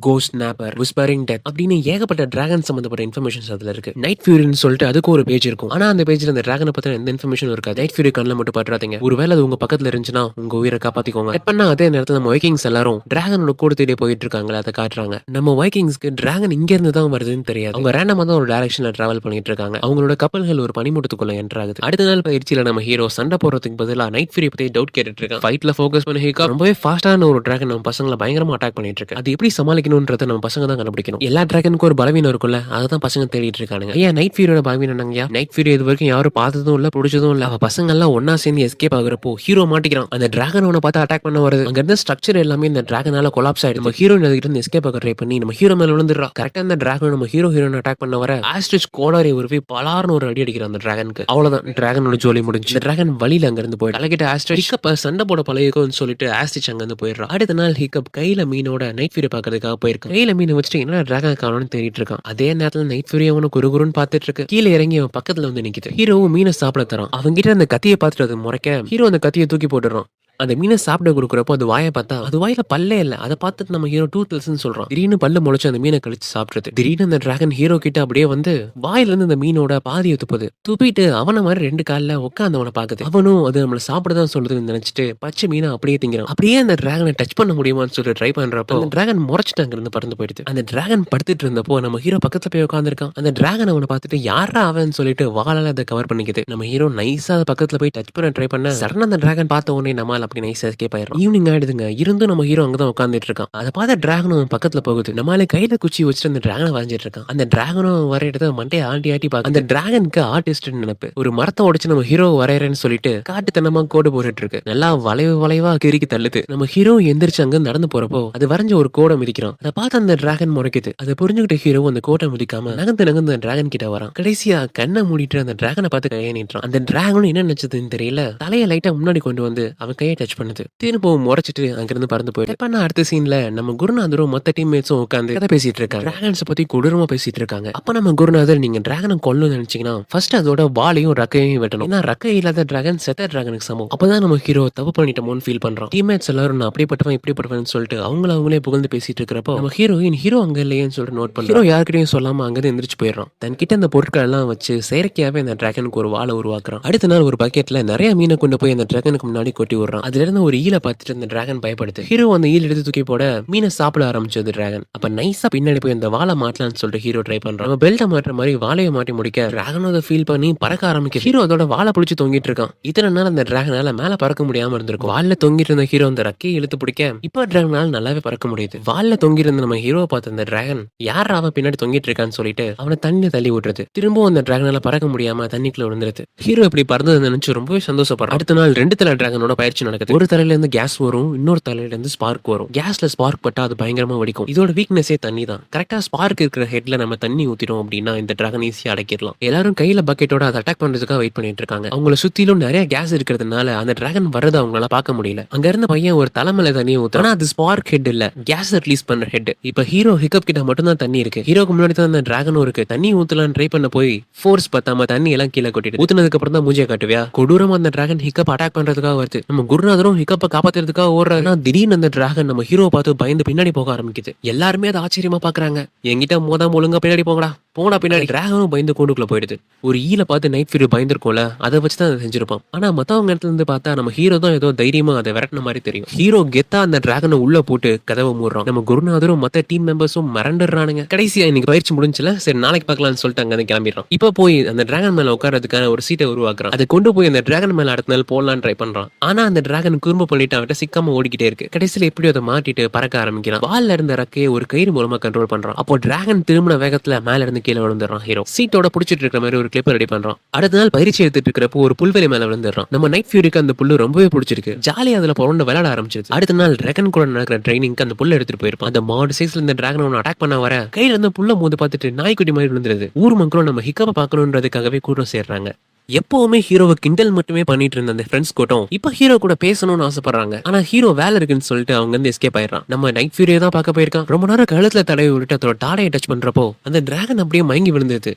ghost knapper Whispering Death அப்படின்னு ஏகப்பட்ட டிராகன் சம்பந்தப்பட்ட இன்ஃபர்மேஷன்ஸ் அதுல இருக்கு. நைட் ஃபியூரின்னு சொல்லிட்டு அதுக்கு ஒரு பேஜ் இருக்கும். ஆனா அந்த பேஜ்ல அந்த டிராகன் பத்தின எந்த இன்ஃபர்மேஷன் இருக்காது. நைட் ஃபியூரி கண்ணில் மட்டும் பற்றாதீங்க ஒருவேளை அது உங்க பக்கத்துல இருந்துச்சுன்னா உங்க உயிரை காப்பாத்திக்கோங்க. கட் பண்ணா அதே நேரத்துல நம்ம வைக்கிங்ஸ் எல்லாரும் டிராகனோட கூட தேடி போயிட்டு இருக்காங்களா அதை காட்டுறாங்க. நம்ம வைக்கிங்ஸ்க்கு டிராகன் இங்க இருந்து தான் வருதுன்னு தெரியாது. அவங்க ரேண்டமா தான் ஒரு டைரக்ஷன்ல டிராவல் பண்ணிட்டு இருக்காங்க. அவங்களோட கப்பல்கள் ஒரு பனிமூட்டத்துக்குள்ள என்டர் ஆகுது. அடுத்த நாள் பயிற்சியில நம்ம ஹீரோ சண்டை போறதுக்கு பதிலா நைட் ஃபியூரி பத்தி டவுட் கேட்டுட்டு இருக்கான். ஃபைட்ல ஃபோக்கஸ் பண்ணி ஹீக்கா ரொம்பவே ஃபாஸ்டான ஒரு டிராகன் நம்ம பசங்களை பயங்கரமா அட்டாக் பண்ணிட்டு இருக்கு. அது எப்படி சமாளிக்கணும்ன்றத நம்ம பசங்க தான் கண்டுபிடிக்கணும். எல்லா டிராகனுக்கும் ஒரு பலவீனம் இருக்கும்ல அதை தான் பசங்க தேடிட்டு இருக்காங்க ஏன் நைட் ஃபியூரியோட பலவீனம் நைட் ஃபியூரி இது வரைக்கும் யாரும் பார்த்ததும் இல்லை பிடிச்சதும் இல்லை. அவ பசங்கள்லாம் ஒன்றா ஒன்னா சேர்ந்து எஸ்கேப் ஆகுறப்போ ஹீரோ மாட்டிக்கிறான். அந்த டிராகன் அவனை பார்த்து அட்டாக் பண்ண வருது. அங்க இருந்த ஸ்ட்ரக்சர் எல்லாமே இந்த டிராகனால கொலாப்ஸ் ஆயிடுது. நம்ம ஹீரோயின் அதுக்கிட்ட இருந்து எஸ்கேப் ஆக ட்ரை பண்ணி நம்ம ஹீரோ மேல விழுந்துடுறா. கரெக்டா அந்த டிராகன் நம்ம ஹீரோ ஹீரோயின் அட்டாக் பண்ண வர ஆஸ்ட்ரிச் கோடாரி உருவி பலார்னு ஒரு அடி அடிக்கிறான் அந்த டிராகனுக்கு அவ்வளவுதான். டிராகனோட ஜோலி முடிஞ்சு இந்த டிராகன் வழியில அங்க இருந்து போயிட்டு தலைக்கிட்ட ஆஸ்ட்ரிச் ஹிக்கப் சண்டை போட பழகிக்கோன்னு சொல்லிட்டு ஆஸ்ட்ரிச் அங்க இருந்து போயிடுறான் அடுத்த நாள் ஹிக்கப் கையில மீனோட நைட் ஃபியூரி பாக்குறதுக்காக போயிருக்கான். கையில மீனை வச்சுட்டு என்ன டிராகன் காணோம்னு தேடிட்டு இருக்கான். அதே நேரத்துல நைட் ஃபியூரி அவனு குறுகுறுன்னு பாத்துட்டு இருக்கு. கீழே இறங்கி அவன் பக்கத்துல வந்து நிற்கிது ஹீரோவும் மீனை சாப்பிட தரான். அவங்கிட்ட அந்த கத்தியை பார்த்துட்டு அது முறைக்க ஹீரோ அந்த கத்தியை தூக்கி போட்டுறான் அந்த மீனை சாப்பிட கொடுக்குறப்போ அது வாயை பார்த்தா அது வாயில பல்லே இல்லை. அதை பார்த்துட்டு நம்ம ஹீரோ டூ தௌசண்ட் சொல்றோம் திடீர்னு பல்லு முளைச்சு அந்த மீனை கழிச்சு சாப்பிடுறது திடீர்னு அந்த டிராகன் ஹீரோ கிட்ட அப்படியே வந்து வாயில இருந்து அந்த மீனோட பாதியை துப்புது. துப்பிட்டு அவனை மாதிரி ரெண்டு காலில் உட்காந்து அவனை பாக்குது அவனும் அது நம்மள சாப்பிடதான் சொல்லுதுன்னு நினைச்சிட்டு பச்சை மீனை அப்படியே திங்கிறான். அப்படியே அந்த டிராகனை டச் பண்ண முடியுமான்னு சொல்லி ட்ரை பண்றப்போ அந்த டிராகன் முறைச்சிட்டு இருந்து பறந்து போயிடுது. அந்த டிராகன் படுத்துட்டு இருந்தப்போ நம்ம ஹீரோ பக்கத்துல போய் உட்காந்துருக்கான் அந்த டிராகன் அவனை பார்த்துட்டு யாரா அவன் சொல்லிட்டு வாழால அதை கவர் பண்ணிக்குது. நம்ம ஹீரோ நைஸா பக்கத்துல போய் டச் பண்ண ட்ரை பண்ண சரண அந்த டிராகன் பார்த்த உடனே நம்மால் அப்படி நைஸ் எஸ்கேப் ஆயிரும் ஈவினிங் ஆயிடுதுங்க. இருந்தும் நம்ம ஹீரோ அங்கதான் உட்காந்துட்டு இருக்கான். அதை பார்த்த டிராகனும் பக்கத்தில் பக்கத்துல போகுது. நம்மளால கையில குச்சி வச்சுட்டு அந்த டிராகனை வரைஞ்சிட்டு இருக்கான். அந்த டிராகனும் வரையிட்டு மண்டையை ஆண்டி ஆட்டி பார்க்க அந்த டிராகனுக்கு ஆர்டிஸ்ட் நினைப்பு. ஒரு மரத்தை உடைச்சு நம்ம ஹீரோ வரையறேன்னு சொல்லிட்டு காட்டுத்தனமா கோடு போட்டுட்டு இருக்கு. நல்லா வளைவு வளைவா கிறுக்கி தள்ளுது. நம்ம ஹீரோ எந்திரிச்சு அங்க நடந்து போறப்போ அது வரைஞ்ச ஒரு கோடை மிதிக்கிறோம் அதை பார்த்து அந்த டிராகன் முறைக்குது. அதை புரிஞ்சுக்கிட்ட ஹீரோ அந்த கோட்டை மிதிக்காம நகர்ந்து நகர்ந்து அந்த டிராகன் கிட்ட வரான். கடைசியா கண்ணை மூடிட்டு அந்த டிராகனை பார்த்து கையை நீட்டுறான். அந்த டிராகனும் என்ன நினைச்சதுன்னு தெரியல. தலையை லைட்டா முன்னாடி கொண்டு வந்து அவன் கையை டச் பண்ணுது. திரும்பவும் முறைச்சிட்டு அங்கிருந்து பறந்து போயிட்டு பண்ண அடுத்த சீன்ல நம்ம குருநாதரும் மொத்த டீம்மேட்ஸும் உட்காந்து கதை பேசிட்டு இருக்காங்க. டிராகன்ஸ் பத்தி கொடூரமா பேசிட்டு இருக்காங்க. அப்ப நம்ம குருநாதர் நீங்க டிராகனை கொல்லணும்னு நினைச்சீங்கன்னா ஃபர்ஸ்ட் அதோட வாலையும் ரக்கையும் வெட்டணும். ஏன்னா ரக்கை இல்லாத டிராகன் செத்த டிராகனுக்கு சமம். அப்பதான் நம்ம ஹீரோ தப்பு பண்ணிட்டோமோன்னு ஃபீல் பண்றோம். டீம்மேட்ஸ் எல்லாரும் நான் அப்படிப்பட்டவன் இப்படிப்பட்டவன் சொல்லிட்டு அவங்கள அவங்களே புகழ்ந்து பேசிட்டு இருக்கிறப்போ நம்ம ஹீரோயின் ஹீரோ அங்க இல்லையேன்னு சொல்லிட்டு நோட் பண்ணி ஹீரோ யாருக்கிட்டையும் சொல்லாம அங்க எந்திரிச்சு போயிடுறான் தன்கிட்ட அந்த பொருட்கள் எல்லாம் வச்சு செயற்கையாவே அந்த டிராகனுக்கு ஒரு வாழை உருவாக்குறான். அடுத்த நாள் ஒரு பக்கெட்ல நிறைய மீனை கொண்டு போய் அந்த டிராகனுக்கு முன்னாடி கொட்டி விடுறான். அதுல இருந்து ஒரு ஈல பார்த்துட்டு அந்த டிராகன் பயப்படுது ஹீரோ அந்த ஈல் எடுத்து தூக்கி போட மீனை சாப்பிட ஆரம்பிச்சது டிராகன் அப்ப நைஸா பின்னாடி போய் அந்த வாழை மாட்டலாம்னு சொல்லிட்டு ஹீரோ ட்ரை பண்றான். நம்ம பெல்ட்டை மாட்டுற மாதிரி வாழையை மாட்டி முடிக்க டிராகனும் அதை ஃபீல் பண்ணி பறக்க ஆரம்பிக்க ஹீரோ அதோட வாழை பிடிச்சி தொங்கிட்டு இருக்கான். இத்தனை நாள் அந்த டிராகனால மேல பறக்க முடியாம இருந்திருக்கும். வால்ல தொங்கிட்டு இருந்த ஹீரோ அந்த ரக்கையை இழுத்து பிடிக்க இப்ப டிராகனால நல்லாவே பறக்க முடியுது. வால்ல தொங்கிட்டு இருந்த நம்ம ஹீரோ பார்த்த அந்த டிராகன் யார் அவன் பின்னாடி தொங்கிட்டு இருக்கான்னு சொல்லிட்டு அவனை தண்ணியை தள்ளி விட்டுறது திரும்பவும் அந்த டிராகனால பறக்க முடியாம தண்ணிக்குள்ள விழுந்துருது. ஹீரோ இப்படி பறந்ததை நினைச்சு ரொம்பவே சந்தோஷப்படுறான். அடுத்த நாள் ரெண்டு தலை டிராகனோட பயிற்சி நடக்குது ஒரு தலையில இருந்து கேஸ் வரும் இன்னொரு தலையில இருந்து ஸ்பார்க் வரும் கேஸ்ல ஸ்பார்க் பட்டா அது பயங்கரமா வெடிக்கும். இதோட வீக்னஸே தண்ணி தான் கரெக்டா ஸ்பார்க் இருக்கிற ஹெட்ல நம்ம தண்ணி ஊத்திட்டோம் அப்படின்னா இந்த டிராகன் ஈஸியா அடக்கிடலாம். எல்லாரும் கையில பக்கெட்டோட அதை அட்டாக் பண்றதுக்காக வெயிட் பண்ணிட்டு இருக்காங்க. அவங்கள சுத்திலும் நிறைய கேஸ் இருக்கிறதுனால அந்த டிராகன் வரதை அவங்களால பார்க்க முடியல. அங்க இருந்த பையன் ஒரு தலைமையில தண்ணியை ஊத்துறான். அது ஸ்பார்க் ஹெட் இல்ல. கேஸ் ரிலீஸ் பண்ற ஹெட் இப்ப ஹீரோ ஹிக்கப் கிட்ட மட்டும் தான் தண்ணி இருக்கு. ஹீரோக்கு முன்னாடி தான் அந்த டிராகனும் இருக்கு. தண்ணி ஊத்தலாம் ட்ரை பண்ண போய் ஃபோர்ஸ் பத்தாம தண்ணி எல்லாம் கீழே கொட்டிட்டு ஊத்துனதுக்கு அப்புறம் தான் மூஞ்சியை காட்டுவியா? கொடூரமா அந்த டிராகன் ஹிக்கப் அட்டாக் பண்றதுக்காக வருது. நம்ம குரு அதுவும் ஹிக்கப்பை காப்பாத்துறதுக்காக ஓடுறாருன்னா திடீர்னு அந்த டிராகன் நம்ம ஹீரோ பார்த்து பயந்து பின்னாடி போக ஆரம்பிக்குது. எல்லாருமே அதை ஆச்சரியமா பாக்குறாங்க என்கிட்ட மோதாம ஒழுங்கா பின்னாடி போங்கடா. போனா பின்னாடி டிராகனும் பயந்து கூண்டுக்குள்ள போயிடுது. ஒரு ஈல பார்த்து நைட் ஃபியூரி பயந்துருக்கும்ல அதை வச்சு தான் அதை செஞ்சிருப்பான். ஆனா மத்தவங்க இடத்துல இருந்து பார்த்தா நம்ம ஹீரோ தான் ஏதோ தைரியமா அதை விரட்டின மாதிரி தெரியும். ஹீரோ கெத்தா அந்த டிராகனை உள்ள போட்டு கதவை மூடுறான். நம்ம குருநாதரும் மத்த டீம் மெம்பர்ஸும் மறந்துடுறானுங்க. கடைசியா இன்னைக்கு பயிற்சி முடிஞ்சுல சரி நாளைக்கு பார்க்கலாம்னு சொல்லிட்டு அங்க கிளம்பிடுறான். இப்போ போய் அந்த டிராகன் மேல உட்காரதுக்கான ஒரு சீட்டை உருவாக்குறான். அதை கொண்டு போய் அந்த டிராகன் மேல அடுத்த நாள் போடலான்னு ட்ரை பண்றான். ஆனா அந்த டிராகன் குறும்பு பண்ணிட்டு அவன்கிட்ட சிக்காம ஓடிக்கிட்டே இருக்கு. கடைசியில எப்படியோ அதை மாட்டிட்டு பறக்க ஆரம்பிக்கிறான். வால்ல இருந்த ரக்கையை ஒரு கயிறு மூலமா கண்ட்ரோல் பண்றான். அப்போ டிராகன் திரும்பின வேகத்துல மேல இருந்து கீழே விழுந்துடுறான் ஹீரோ. சீட்டோட பிடிச்சிட்டு இருக்கிற மாதிரி ஒரு கிளிப் ரெடி பண்றான். அடுத்த நாள் பயிற்சி எடுத்துட்டு இருக்கிறப்போ ஒரு புல்வெளி மேல விழுந்துடுறான். நம்ம நைட் ஃபியூரிக்கு அந்த புல்லு ரொம்பவே பிடிச்சிருக்கு. ஜாலியா அதுல புரண்டு விளையாட ஆரம்பிச்சிருச்சு. அடுத்த நாள் டிராகன் கூட நடக்கிற ட்ரைனிங்க்கு அந்த புல்ல எடுத்துட்டு போயிருப்பான். அந்த மாடு சைஸ்ல இந்த டிராகன் ஒன்று அட்டாக் பண்ண வர கையில இருந்து புல்ல மோந்து பார்த்துட்டு நாய்க்குட்டி மாதிரி விழுந்துருது. ஊர் மக்களும் நம்ம ஹிக்கப்பை பார்க்கணுன்றதுக்காகவே கூட்டம் சேர்றாங்க. எப்பவுமே ஹீரோவை கிண்டல் மட்டுமே பண்ணிட்டு இருந்த அந்த ஃப்ரெண்ட்ஸ் கூட்டம் இப்ப ஹீரோ கூட பேசணும்னு ஆசைப்படுறாங்க. ஆனா ஹீரோ வேலை இருக்குன்னு சொல்லிட்டு அவங்க வந்து எஸ்கேப் ஆயிடுறான். நம்ம நைட் ஃபியூரியை தான் பார்க்க போயிருக்கான். ரொம்ப நேரம் கழுத்துல தடவை விட்டு அதோட தாடையை டச் பண்றப்போ அந்த டிராகன் அப்படியே மயங்கி விழுந்தது.